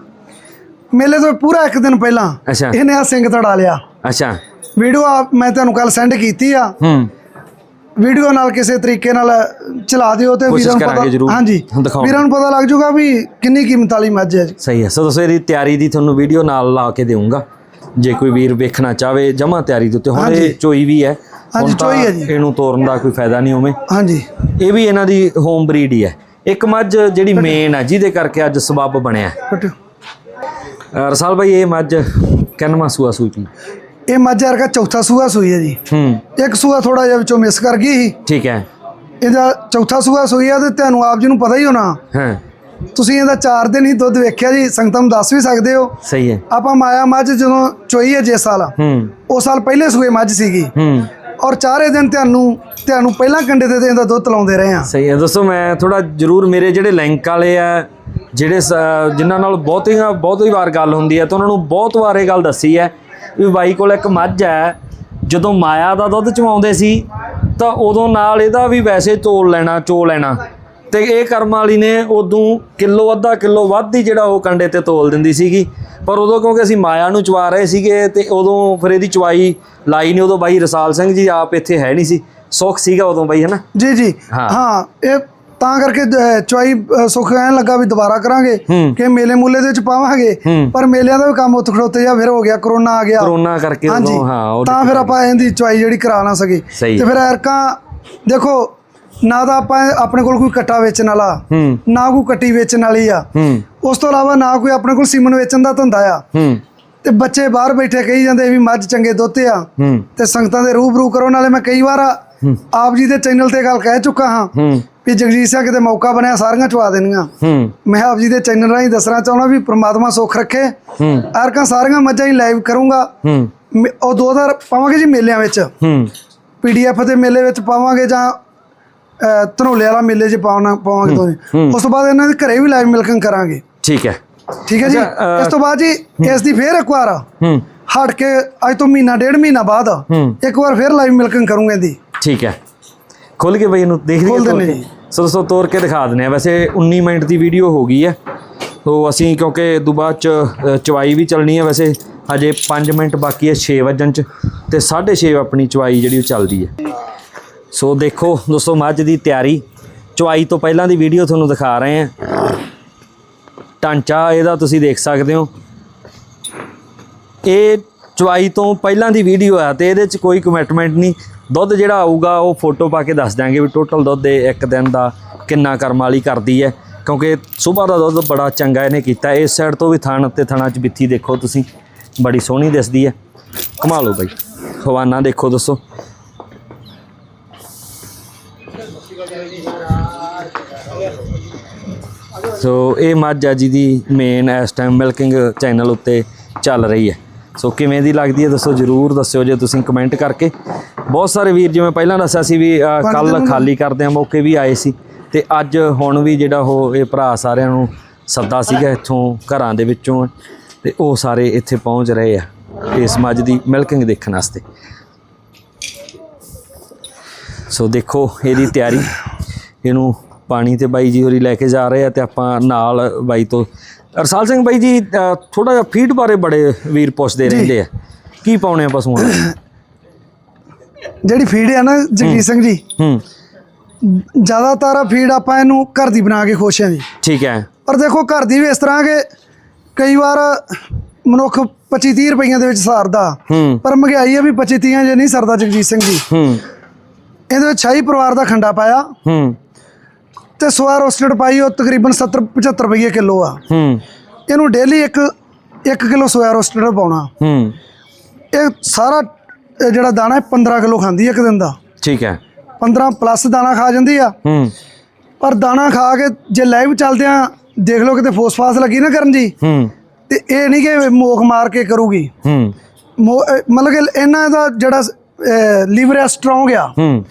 ਮੇਲੇ ਤੋਂ ਪੂਰਾ ਇੱਕ ਦਿਨ ਪਹਿਲਾਂ ਅੱਛਾ। ਇਹਨੇ ਆ ਸਿੰਘ ਤੜਾ ਲਿਆ। ਅੱਛਾ। ਵੀਡੀਓ ਆ ਮੈਂ ਤੁਹਾਨੂੰ ਕੱਲ ਸੈਂਡ ਕੀਤੀ ਆ। ਹੂੰ। ਵੀਡੀਓ ਨਾਲ ਕਿਸੇ ਤਰੀਕੇ ਨਾਲ ਚਲਾ ਦਿਓ ਤੇ ਵੀਰਾਂ ਨੂੰ। ਪਤਾ ਹਾਂਜੀ ਵੀਰਾਂ ਨੂੰ ਪਤਾ ਲੱਗ ਜਾਊਗਾ ਵੀ ਕਿੰਨੀ ਕੀਮਤ ਵਾਲੀ ਮੱਝ ਹੈ ਜੀ ਸਹੀ ਹੈ। ਸੋ ਦੋਸਤੋ ਇਹਦੀ ਤਿਆਰੀ ਦੀ ਤੁਹਾਨੂੰ ਵੀਡੀਓ ਨਾਲ ਲਾ ਕੇ ਦੇਵਾਂਗਾ ਜੇ ਕੋਈ ਵੀਰ ਵੇਖਣਾ ਚਾਹਵੇ ਜਮਾ ਤਿਆਰੀ ਦੇ ਉੱਤੇ। ਹੁਣ ਇਹ ਚੋਈ ਵੀ ਹੈ। ਹਾਂਜੀ, ਚੋਈ ਹੈ ਜੀ। ਇਹਨੂੰ ਤੋਰਨ ਦਾ ਕੋਈ ਫਾਇਦਾ ਨਹੀਂ ਉਵੇਂ। ਹਾਂਜੀ। ਇਹ ਵੀ ਇਹਨਾਂ ਦੀ ਹੋਮ ਬਰੀਡ ਹੀ ਹੈ। ਇੱਕ ਮੱਝ ਜਿਹੜੀ ਮੇਨ ਹੈ ਜਿਹਦੇ ਕਰਕੇ ਅੱਜ ਸਬੱਬ ਬਣਿਆ ਰਸਾਲ ਭਾਈ ਇਹ ਮੱਝ ਕਿੰਨਵਾਂ ਸੂਆ ਸੂਈ ਇਹ ਮੱਝ ਅਰਕਾ ਚੌਥਾ ਸੂਆ ਸੂਈ ਹੈ ਜੀ। ਹੂੰ। ਇੱਕ ਸੂਆ ਥੋੜਾ ਜਿਹਾ ਵਿੱਚੋਂ ਮਿਸ ਕਰ ਗਈ ਸੀ। ਠੀਕ ਹੈ। ਇਹਦਾ ਚੌਥਾ ਸੂਆ ਸੂਈ ਆ ਤੇ ਤੁਹਾਨੂੰ ਆਪ ਜੀ ਨੂੰ ਪਤਾ ਹੀ ਹੋਣਾ। ਹਾਂ। ਤੁਸੀਂ ਇਹਦਾ 4 ਦਿਨ ਹੀ ਦੁੱਧ ਵੇਖਿਆ ਜੀ ਸੰਗਤਾਂ ਨੂੰ ਦੱਸ ਵੀ ਸਕਦੇ ਹੋ। ਸਹੀ ਹੈ। ਆਪਾਂ ਮਾਇਆ ਮੱਝ ਜਦੋਂ ਚੋਈ ਹੈ ਜੇ ਸਾਲ ਹੂੰ। ਉਹ ਸਾਲ ਪਹਿਲੇ ਸੂਏ ਮੱਝ ਸੀਗੀ। ਹੂੰ। ਔਰ ਚਾਰੇ ਦਿਨ ਤੁਹਾਨੂੰ ਤੁਹਾਨੂੰ ਪਹਿਲਾਂ ਕੰਡੇ ਤੇ ਇਹਦਾ ਦੁੱਧ ਲਾਉਂਦੇ ਰਹੇ ਆ ਸਹੀ ਹੈ। ਦੋਸਤੋ ਮੈਂ ਥੋੜਾ ਜਰੂਰ ਮੇਰੇ ਜਿਹੜੇ ਲਿੰਕ ਵਾਲੇ ਆ ਜਿਹੜੇ ਜਿਨ੍ਹਾਂ ਨਾਲ ਬਹੁਤੀਆਂ ਬਹੁਤੀ ਵਾਰ ਗੱਲ ਹੁੰਦੀ ਹੈ ਤਾਂ ਉਹਨਾਂ ਨੂੰ ਬਹੁਤ ਵਾਰ ਇਹ ਗੱਲ ਦੱਸੀ ਹੈ ਵੀ ਬਾਈ ਕੋਲ ਇੱਕ ਮੱਝ ਹੈ ਜਦੋਂ ਮਾਇਆ ਦਾ ਦੁੱਧ ਚਵਾਉਂਦੇ ਸੀ ਤਾਂ ਉਦੋਂ ਨਾਲ ਇਹਦਾ ਵੀ ਵੈਸੇ ਤੋਲ ਲੈਣਾ ਚੋ ਲੈਣਾ। ਤੇ ਇਹ ਕਰਮ ਵਾਲੀ ਨੇ ਉਦੋਂ ਕਿਲੋ ਅੱਧਾ ਕਿਲੋ ਵੱਧ ਹੀ ਜਿਹੜਾ ਉਹ ਕੰਡੇ ਤੇ ਤੋਲ ਦਿੰਦੀ ਸੀਗੀ। ਪਰ ਉਦੋਂ ਕਿਉਂਕਿ ਅਸੀਂ ਮਾਇਆ ਨੂੰ ਚਵਾ ਰਹੇ ਸੀਗੇ ਤੇ ਉਦੋਂ ਫਿਰ ਇਹਦੀ ਚਵਾਈ ਲਾਈ ਨਹੀਂ ਉਦੋਂ ਬਾਈ ਰਸਾਲ ਸਿੰਘ ਜੀ ਆਪ ਇੱਥੇ ਹੈ ਨਹੀਂ ਸੀ। ਸੁੱਖ ਸੀਗਾ ਉਦੋਂ ਬਾਈ ਹਨਾ ਜੀ ਜੀ। ਹਾਂ। ਹਾਂ ਇਹ ਤਾਂ ਕਰਕੇ ਚੁਆਈ ਸੁੱਖ ਐਨ ਲੱਗਾ ਵੀ ਦੁਬਾਰਾ ਕਰਾਂਗੇ। ਕਿ ਮੇਲੇ ਮੂਲੇ ਦੇ ਵਿੱਚ ਪਾਵਾਂਗੇ। ਪਰ ਮੇਲਿਆਂ ਦਾ ਵੀ ਕੰਮ ਉੱਥੇ ਖੜੋਤੇ ਜਾਂ ਫਿਰ ਹੋ ਗਿਆ ਕਰੋਨਾ ਆ ਗਿਆ। ਕਰੋਨਾ ਕਰਕੇ ਹਾਂ ਤਾਂ ਫਿਰ ਆਪਾਂ ਇਹਦੀ ਚੁਆਈ ਜਿਹੜੀ ਕਰਾ ਨਾ ਸਕੇ। ਤੇ ਫਿਰ ਐਰਕਾਂ ਦੇਖੋ ਨਾ ਤਾਂ ਆਪਾਂ ਆਪਣੇ ਕੋਲ ਕੋਈ ਕੱਟਾ ਵੇਚਣ ਵਾਲਾ ਨਾ ਕੋਈ ਕੱਟੀ ਵੇਚਣ ਵਾਲੀ ਆ। ਉਸ ਤੋਂ ਇਲਾਵਾ ਨਾ ਕੋਈ ਆਪਣੇ ਕੋਲ ਸੀਮਨ ਵੇਚਣ ਦਾ ਧੰਦਾ ਆ। ਤੇ ਬੱਚੇ ਬਾਹਰ ਬੈਠੇ ਕਹੀ ਜਾਂਦੇ ਵੀ ਮੱਝ ਚੰਗੇ ਦੁੱਧ ਆ। ਤੇ ਸੰਗਤਾਂ ਦੇ ਰੂਬਰੂ ਕਰੋ ਨਾਲੇ ਮੈਂ ਕਈ ਵਾਰ ਆਪ ਜੀ ਦੇ ਚੈਨਲ ਤੇ ਗੱਲ ਕਹਿ ਚੁੱਕਾ ਹੂੰ। ਵੀ ਜਗਜੀਤ ਸਿੰਘ ਕਿਤੇ ਮੌਕਾ ਬਣਿਆ ਸਾਰੀਆਂ ਚਵਾ ਦੇਣੀਆਂ। ਹੂੰ। ਮੈਂ ਆਪ ਜੀ ਦੇ ਚੈਨਲ ਰਾਹੀਂ ਦੱਸਣਾ ਚਾਹੁੰਦਾ ਵੀ ਪ੍ਰਮਾਤਮਾ ਸੁੱਖ ਰੱਖੇ। ਹੂੰ। ਐਰਕਾਂ ਸਾਰੀਆਂ ਮੱਝਾਂ ਹੀ ਲਾਈਵ ਕਰੂੰਗਾ। ਹੂੰ। ਉਹ ਦੋ ਹਜ਼ਾਰ ਪਾਵਾਂਗੇ ਜੀ ਮੇਲਿਆਂ ਵਿੱਚ। ਹੂੰ। ਪੀਡੀਐਫ ਦੇ ਮੇਲੇ ਵਿੱਚ ਪਾਵਾਂਗੇ ਜਾਂ ਧਨੋਲੇ ਵਾਲਾ ਮੇਲੇ 'ਚ ਪਾਉਣਾ ਪਾਵਾਂਗੇ ਦੋਵੇਂ ਉਸ ਤੋਂ ਬਾਅਦ ਇਹਨਾਂ ਦੇ ਘਰੇ ਵੀ ਲਾਈਵ ਮਿਲਕਿੰਗ ਕਰਾਂਗੇ। ਠੀਕ ਹੈ। ਠੀਕ ਹੈ ਜੀ? ਇਸ ਤੋਂ ਬਾਅਦ ਜੀ ਇਸ ਦੀ ਫੇਰ ਇੱਕ ਵਾਰ। ਹੂੰ। ਹਟ ਕੇ ਅੱਜ ਤੋਂ ਮਹੀਨਾ ਡੇਢ ਮਹੀਨਾ ਬਾਅਦ ਇੱਕ ਵਾਰ ਫੇਰ ਲਾਈਵ ਮਿਲਕਿੰਗ ਕਰੂੰਗੇ ਇਹਦੀ। ਠੀਕ ਹੈ। ਖੋਲ ਕੇ ਬਈ ਇਹਨੂੰ ਦੇਖ ਲਈਏ ਖੋਲ ਦਿੰਦੇ ਜੀ। ਸੋ ਦੋਸਤੋ ਤੋੜ ਕੇ ਦਿਖਾ ਦਿੰਦੇ ਆ ਵੈਸੇ 19 ਮਿੰਟ ਦੀ ਵੀਡੀਓ ਹੋ ਗਈ ਹੈ। ਸੋ ਅਸੀਂ ਕਿਉਂਕਿ ਤੋਂ ਬਾਅਦ ਚ ਅ, ਚਵਾਈ ਵੀ ਚੱਲਣੀ ਹੈ। ਵੈਸੇ ਹਜੇ 5 ਮਿੰਟ ਬਾਕੀ ਹੈ 6 ਵਜਣ ਚ ਤੇ 6:30 ਆਪਣੀ ਚਵਾਈ ਜਿਹੜੀ ਉਹ ਚੱਲਦੀ ਹੈ। ਸੋ ਦੇਖੋ ਦੋਸਤੋ ਮੱਝ ਦੀ ਤਿਆਰੀ। ਚਵਾਈ ਤੋਂ ਪਹਿਲਾਂ ਦੀ ਵੀਡੀਓ ਤੁਹਾਨੂੰ ਦਿਖਾ ਰਹੇ ਹਾਂ। ਢਾਂਚਾ ਇਹਦਾ ਤੁਸੀਂ ਦੇਖ ਸਕਦੇ ਹੋ। ਇਹ ਚਵਾਈ ਤੋਂ ਪਹਿਲਾਂ ਦੀ ਵੀਡੀਓ ਆ ਤੇ ਇਹਦੇ ਚ ਕੋਈ ਕਮਿਟਮੈਂਟ ਨਹੀਂ। ਦੁੱਧ ਜਿਹੜਾ ਆਊਗਾ, ਉਹ ਫੋਟੋ ਪਾ ਕੇ ਦੱਸ ਦਿਆਂਗੇ ਵੀ ਟੋਟਲ ਦੁੱਧ ਦੇ ਇੱਕ ਦਿਨ ਦਾ ਕਿੰਨਾ ਕਰਮ ਵਾਲੀ ਕਰਦੀ ਹੈ। ਕਿਉਂਕਿ ਸਵੇਰ ਦਾ ਦੁੱਧ ਬੜਾ ਚੰਗਾ ਇਹਨੇ ਕੀਤਾ। ਇਸ ਸਾਈਡ ਤੋਂ ਵੀ ਥਣ ਤੇ ਥਣਾ ਚ ਬਿੱਥੀ ਦੇਖੋ ਤੁਸੀਂ। ਬੜੀ ਸੋਹਣੀ ਦਿਸਦੀ ਹੈ। ਕਮਾ ਲਓ ਬਾਈ। ਹਵਾਨਾ ਦੇਖੋ ਦੱਸੋ। ਸੋ ਇਹ ਮੱਝ ਆ ਜੀ ਦੀ ਮੇਨ ਇਸ ਟਾਈਮ ਮਿਲਕਿੰਗ ਚੈਨਲ ਉੱਤੇ ਚੱਲ ਰਹੀ ਹੈ। ਸੋ ਕਿਵੇਂ ਦੀ ਲੱਗਦੀ ਹੈ ਦੱਸੋ ਜਰੂਰ ਦੱਸਿਓ ਜੇ ਤੁਸੀਂ ਕਮੈਂਟ ਕਰਕੇ। ਬਹੁਤ ਸਾਰੇ ਵੀਰ ਜਿਵੇਂ ਪਹਿਲਾਂ ਦੱਸਿਆ ਸੀ ਵੀ ਕੱਲ ਖਾਲੀ ਕਰਦੇ ਆ ਮੌਕੇ ਵੀ ਆਏ ਸੀ। ਤੇ ਅੱਜ ਹੁਣ ਵੀ ਜਿਹੜਾ ਉਹ ਇਹ ਭਰਾ ਸਾਰਿਆਂ ਨੂੰ ਸੱਦਾ ਸੀਗਾ ਇੱਥੋਂ ਘਰਾਂ ਦੇ ਵਿੱਚੋਂ। ਤੇ ਉਹ ਸਾਰੇ ਇੱਥੇ ਪਹੁੰਚ ਰਹੇ ਆ ਇਸ ਮੱਝ ਦੀ ਮਿਲਕਿੰਗ ਦੇਖਣ ਵਾਸਤੇ। ਸੋ ਦੇਖੋ ਇਹਦੀ ਤਿਆਰੀ। ਇਹਨੂੰ ਪਾਣੀ ਤੇ ਬਾਈ ਜੀ ਹੋਰੀ ਲੈ ਕੇ ਜਾ ਰਹੇ ਆ ਤੇ ਆਪਾਂ ਨਾਲ ਬਾਈ ਤੋਂ ਅਰਸਾਲ ਸਿੰਘ ਬਾਈ ਜੀ ਥੋੜਾ ਜਿਹਾ ਫੀਡ ਬਾਰੇ ਬੜੇ ਵੀਰ ਪੁੱਛਦੇ ਰਹਿੰਦੇ ਆ। ਕੀ ਪਾਉਣੇ ਆ ਪਸ਼ੂਆਂ ਨੂੰ? ਜਿਹੜੀ ਫੀਡ ਹੈ ਨਾ ਜਗਜੀਤ ਸਿੰਘ ਜੀ ਹੂੰ। ਜ਼ਿਆਦਾਤਰ ਫੀਡ ਆਪਾਂ ਇਹਨੂੰ ਘਰ ਦੀ ਬਣਾ ਕੇ ਖੁਸ਼ ਹਾਂ ਜੀ। ਠੀਕ ਹੈ। ਪਰ ਦੇਖੋ ਘਰ ਦੀ ਵੀ ਇਸ ਤਰ੍ਹਾਂ ਕਿ ਕਈ ਵਾਰ ਮਨੁੱਖ 25 30 ਰੁਪਈਆਂ ਦੇ ਵਿੱਚ ਸਾਰਦਾ ਪਰ ਮਹਿੰਗਾਈ ਆ ਵੀ 25 30 ਜੇ ਨਹੀਂ ਸਰਦਾ ਜਗਜੀਤ ਸਿੰਘ ਜੀ। ਹੂੰ। ਇਹਦੇ ਵਿੱਚ ਸ਼ਾਹੀ ਪਰਿਵਾਰ ਦਾ ਖੰਡਾ ਪਾਇਆ। ਹੂੰ। ਤੇ ਸੋਇਆ ਰੋਸਟਡ ਪਾਈ ਉਹ ਤਕਰੀਬਨ 70 75 ਰੁਪਏ ਕਿਲੋ ਆ। ਹੂੰ। ਇਹਨੂੰ ਡੇਲੀ ਇੱਕ 1 ਕਿਲੋ ਸੋਇਆ ਰੋਸਟਡ ਪਾਉਣਾ। ਹੂੰ। ਇਹ ਸਾਰਾ ਇਹ ਜਿਹੜਾ ਦਾਣਾ ਹੈ 15 ਕਿਲੋ ਖਾਂਦੀ ਹੈ ਇੱਕ ਦਿਨ ਦਾ। ਠੀਕ ਹੈ। 15 ਪਲੱਸ ਦਾਣਾ ਖਾ ਜਾਂਦੀ ਆ। ਹੂੰ। ਪਰ ਦਾਣਾ ਖਾ ਕੇ ਜੇ ਲਾਈਵ ਚੱਲਦੇ ਆ ਦੇਖ ਲਓ ਕਿਤੇ ਫੋਸਫਾਸ ਲੱਗੀ ਨਾ ਕਰਨ ਜੀ ਹੂੰ। ਤੇ ਇਹ ਨਹੀਂ ਕਿ ਮੋਖ ਮਾਰ ਕੇ ਕਰੂਗੀ। ਹੂੰ। ਮਤਲਬ ਕਿ ਇਹਨਾਂ ਦਾ ਜਿਹੜਾ ਲੀਵਰ ਹੈ ਸਟਰੋਂਗ ਆ। ਹੂੰ।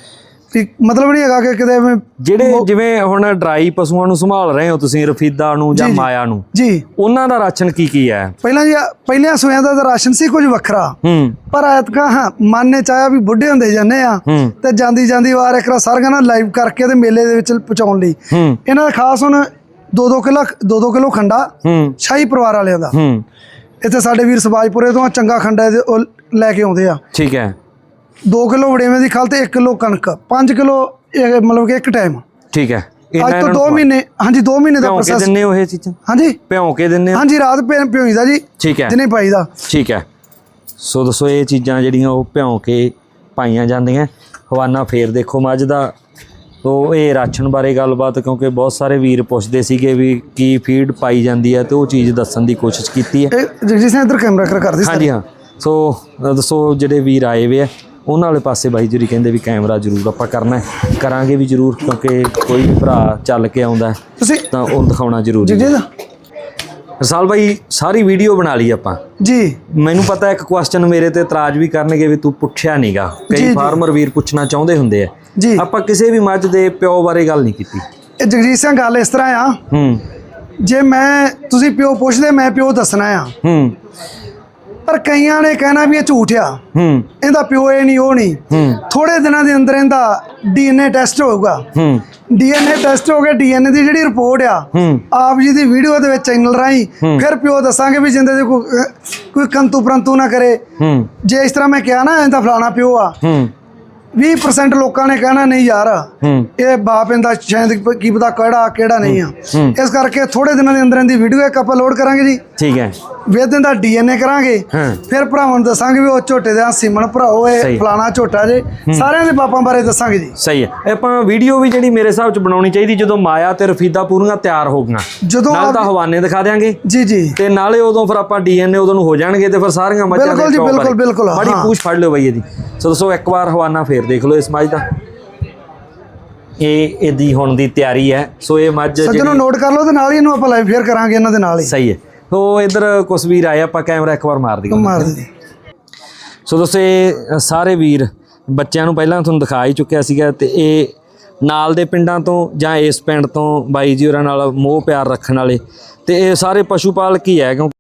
ਵੀ ਮਤਲਬ ਨਹੀਂ ਹੈਗਾ ਕਿ ਕਿਤੇ ਐਵੇਂ- ਜਿਹੜੇ ਜਿਵੇਂ ਹੁਣ ਡਰਾਈ ਪਸ਼ੂਆਂ ਨੂੰ ਸੰਭਾਲ ਰਹੇ ਹੋ ਤੁਸੀਂ ਰਫੀਦਾ ਨੂੰ ਜਾਂ ਮਾਇਆ ਨੂੰ ਜੀ। ਉਹਨਾਂ ਦਾ ਰਾਸ਼ਨ ਕੀ ਕੀ ਹੈ? ਪਹਿਲਾਂ ਜੀ ਪਹਿਲਿਆਂ ਸੋਇਆਂ ਦਾ ਰਾਸ਼ਨ ਸੀ ਕੁਝ ਵੱਖਰਾ। ਹੂੰ। ਪਰ ਐਤਕਾਂ ਹਾਂ ਮਨ ਨੇ ਚਾਹਿਆ ਵੀ ਬੁੱਢੇ ਹੁੰਦੇ ਜਾਂਦੇ ਆ ਤੇ ਜਾਂਦੀ ਜਾਂਦੀ ਵਾਰ ਇੱਕ ਵਾਰ ਸਾਰੀਆਂ ਨਾ ਲਾਈਵ ਕਰਕੇ ਤੇ ਮੇਲੇ ਦੇ ਵਿੱਚ ਪਹੁੰਚਾਉਣ ਲਈ। ਇਹਨਾਂ ਦਾ ਖਾਸ ਹੁਣ 2-2 ਕਿਲੋ 2-2 ਕਿਲੋ ਖੰਡਾ ਹੂੰ। ਸ਼ਾਹੀ ਪਰਿਵਾਰ ਵਾਲਿਆਂ ਦਾ। ਹੂੰ। ਇੱਥੇ ਸਾਡੇ ਵੀਰ ਸਬਾਜਪੁਰੇ ਤੋਂ ਚੰਗਾ ਖੰਡਾ ਲੈ ਕੇ ਆਉਂਦੇ ਆ। ਠੀਕ ਹੈ। 2 ਕਿਲੋ ਵੜੇਵੇਂ ਦੀ ਖਲ ਤੇ 1 ਕਿਲੋ ਕਣਕ 5 ਕਿਲੋ ਮਤਲਬ ਕਿ ਇੱਕ ਟਾਈਮ ਠੀਕ ਹੈ। ਅੱਜ ਤੋਂ ਨੂੰ 2 ਮਹੀਨੇ ਹਾਂਜੀ 2 ਮਹੀਨੇ ਦਾ ਪ੍ਰੋਸੈਸ ਦਿੰਨੇ ਹੋ ਇਹ ਚੀਜ਼ਾਂ? ਹਾਂਜੀ। ਭਿਉਂ ਕੇ ਦਿੰਨੇ ਹਾਂਜੀ ਰਾਤ ਭਿ- ਭਿਉਈਦਾ ਜੀ। ਠੀਕ ਹੈ। ਦਿਨੇ ਪਾਈਦਾ। ਠੀਕ ਹੈ। ਸੋ ਦੱਸੋ ਇਹ ਚੀਜ਼ਾਂ ਜਿਹੜੀਆਂ ਉਹ ਭਿਉਂ ਕੇ ਪਾਈਆਂ ਜਾਂਦੀਆਂ। ਹਵਾਨਾ ਫੇਰ ਦੇਖੋ ਮੱਝ ਦਾ। ਤੋ ਇਹ ਰਾਸ਼ਨ ਬਾਰੇ ਗੱਲਬਾਤ ਕਿਉਂਕਿ ਬਹੁਤ ਸਾਰੇ ਵੀਰ ਪੁੱਛਦੇ ਸੀਗੇ ਵੀ ਕੀ ਫੀਡ ਪਾਈ ਜਾਂਦੀ ਹੈ ਤੇ ਉਹ ਚੀਜ਼ ਦੱਸਣ ਦੀ ਕੋਸ਼ਿਸ਼ ਕੀਤੀ ਹੈ। ਜਗਜੀਤ ਸਿੰਘ ਇੱਧਰ ਕੈਮਰਾ ਕਰ ਕਰਦੀ ਹਾਂਜੀ ਹਾਂ। ਸੋ ਦੱਸੋ ਜਿਹੜੇ ਵੀਰ ਆਏ ਵੇ ਆ ਉਹਨਾਂ ਵਾਲੇ ਪਾਸੇ ਬਾਈ ਜੁਰੀ ਕਹਿੰਦੇ ਵੀ ਕੈਮਰਾ ਜ਼ਰੂਰ ਆਪਾਂ ਕਰਨਾ ਹੈ। ਕਰਾਂਗੇ ਵੀ ਜ਼ਰੂਰ ਕਿਉਂਕਿ ਕੋਈ ਵੀ ਭਰਾ ਚੱਲ ਕੇ ਆਉਂਦਾ ਤੁਸੀਂ ਤਾਂ ਉਹ ਦਿਖਾਉਣਾ ਜ਼ਰੂਰੀ ਹੈ। ਰਸਾਲ ਬਾਈ ਸਾਰੀ ਵੀਡੀਓ ਬਣਾ ਲਈ ਆਪਾਂ। ਜੀ। ਮੈਨੂੰ ਪਤਾ ਇੱਕ ਕੁਐਸਚਨ ਮੇਰੇ ਤੇ ਇਤਰਾਜ਼ ਵੀ ਕਰਨਗੇ ਵੀ ਤੂੰ ਪੁੱਛਿਆ ਨਹੀਂਗਾ ਕਈ। ਫਾਰਮਰ ਵੀਰ ਪੁੱਛਣਾ ਚਾਹੁੰਦੇ ਹੁੰਦੇ ਆ। ਜੀ। ਆਪਾਂ ਕਿਸੇ ਵੀ ਮੱਝ ਦੇ ਪਿਓ ਬਾਰੇ ਗੱਲ ਨਹੀਂ ਕੀਤੀ। ਇਹ ਜਗਜੀਤ ਸਿੰਘ ਗੱਲ ਇਸ ਤਰ੍ਹਾਂ ਆ। ਹੂੰ। ਜੇ ਮੈਂ ਤੁਸੀਂ ਪਿਓ ਪੁੱਛਦੇ ਮੈਂ ਪਿਓ ਦੱਸਣਾ ਆ। ਹੂੰ। ਪਰ ਕਈਆਂ ਨੇ ਕਹਿਣਾ ਵੀ ਇਹ ਝੂਠ ਆ। ਹੂੰ। ਇਹਦਾ ਪਿਓ ਇਹ ਨਹੀਂ ਉਹ ਨਹੀਂ। ਹੂੰ। ਥੋੜੇ ਦਿਨਾਂ ਦੇ ਅੰਦਰ ਇਹਦਾ ਡੀਐਨਏ ਟੈਸਟ ਹੋਊਗਾ। ਹੂੰ। ਡੀਐਨਏ ਟੈਸਟ ਹੋ ਗਿਆ ਡੀਐਨਏ ਦੀ ਜਿਹੜੀ ਰਿਪੋਰਟ ਆ ਹੂੰ। ਆਪ ਜੀ ਦੀ ਵੀਡੀਓ ਦੇ ਵਿੱਚ ਚੈਨਲ ਰਾਹੀਂ ਫਿਰ ਪਿਓ ਦੱਸਾਂਗੇ ਵੀ ਜਿੰਦੇ ਦੇ ਕੋਈ ਕੰਤੂ ਪ੍ਰੰਤੂ ਨਾ ਕਰੇ। ਹੂੰ। ਜੇ ਇਸ ਤਰ੍ਹਾਂ ਮੈਂ ਕਿਹਾ ਨਾ ਇਹਦਾ ਫਲਾਣਾ ਪਿਓ ਆ। ਹੂੰ। 20% ਲੋਕਾਂ ਨੇ ਕਹਿਣਾ ਨਹੀਂ ਯਾਰ ਇਹ ਬਾਪ ਇਹਦਾ ਸ਼ਾਇਦ ਕੀ ਪਤਾ ਕਿਹੜਾ ਕਿਹੜਾ ਨਹੀਂ ਆ। ਇਸ ਕਰਕੇ ਥੋੜੇ ਦਿਨਾਂ ਦੇ ਅੰਦਰ ਇਹਦੀ ਵੀਡੀਓ ਇੱਕ ਆਪਾਂ ਲੋਡ ਕਰਾਂਗੇ ਜੀ। ਠੀਕ ਹੈ। ਵੇਦਨ ਦਾ ਡੀਐਨਏ ਕਰਾਂਗੇ। ਫਿਰ ਭਰਾਵਾਂ ਨੂੰ ਦੱਸਾਂਗੇ ਵੀ ਉਹ ਝੋਟੇ ਦਾ ਸਿਮਣ ਭਰਾਓ। ਇਹ ਫਲਾਣਾ ਝੋਟਾ ਜੇ। ਸਾਰਿਆਂ ਦੇ ਬਾਪਾਂ ਬਾਰੇ ਦੱਸਾਂਗੇ ਜੀ। ਸਹੀ ਹੈ। ਆਪਾਂ ਵੀਡੀਓ ਵੀ ਜਿਹੜੀ ਮੇਰੇ ਹਿਸਾਬ ਚ ਬਣਾਉਣੀ ਚਾਹੀਦੀ ਜਦੋਂ ਮਾਇਆ ਤੇ ਰਫੀਦਾ ਪੂਰੀਆਂ ਤਿਆਰ ਹੋ ਗਈਆਂ ਜਦੋਂ ਨਾਲ ਤਾਂ ਹਵਾਨੇ ਦਿਖਾ ਦਿਆਂਗੇ। ਜੀ ਜੀ। ਤੇ ਨਾਲੇ ਉਦੋਂ ਫਿਰ ਆਪਾਂ ਡੀਐਨਏ ਉਦੋਂ ਨੂੰ ਹੋ ਜਾਣਗੇ ਤੇ ਫਿਰ ਸਾਰੀਆਂ ਮੱਝਾਂ ਬਿਲਕੁਲ ਜੀ। ਬਿਲਕੁਲ, ਬਿਲਕੁਲ, ਬੜੀ। ਪੂਛ ਫੜ ਲਿਓ ਬਈ ਇਹਦੀ। ਸੋ ਦੱਸੋ ਇੱਕ ਵਾਰ ਹਵਾਨਾ ਫੇਰ। ਦੇਖ ਲਓ ਇਸ ਮੱਝ ਦਾ। ਇਹ ਇਹਦੀ ਹੁਣ ਦੀ ਤਿਆਰੀ ਹੈ। ਸੋ ਇਹ ਮੱਝ ਸੱਜਣੋ ਨੋਟ ਕਰ ਲਓ ਤੇ ਨਾਲ ਹੀ ਇਹਨੂੰ ਆਪਾਂ ਲਾਈਵ ਫੇਅਰ ਕਰਾਂਗੇ ਇਹਨਾਂ ਦੇ ਨਾਲ ਹੀ। ਸਹੀ ਹੈ। ਸੋ ਇਧਰ ਕੁਛ ਵੀਰ ਆਏ ਆਪਾਂ ਕੈਮਰਾ ਇੱਕ ਵਾਰ ਮਾਰ ਦਈਏ। ਮਾਰ ਦੇ ਜੀ ਸੋ ਦੋਸਤੋ ਇਹ ਸਾਰੇ ਵੀਰ ਬੱਚਿਆਂ ਨੂੰ ਪਹਿਲਾਂ ਤੁਹਾਨੂੰ ਦਿਖਾ ਹੀ ਚੁੱਕਿਆ ਸੀਗਾ ਤੇ ਇਹ ਨਾਲ ਦੇ ਪਿੰਡਾਂ ਤੋਂ ਜਾਂ ਇਸ ਪਿੰਡ ਤੋਂ ਬਾਈ ਜੀ ਹੋਰਾਂ ਨਾਲ ਮੋਹ ਪਿਆਰ ਰੱਖਣ ਵਾਲੇ। ਤੇ ਇਹ ਸਾਰੇ ਪਸ਼ੂ ਪਾਲਕ ਹੀ ਹੈ ਕਿਉਂਕਿ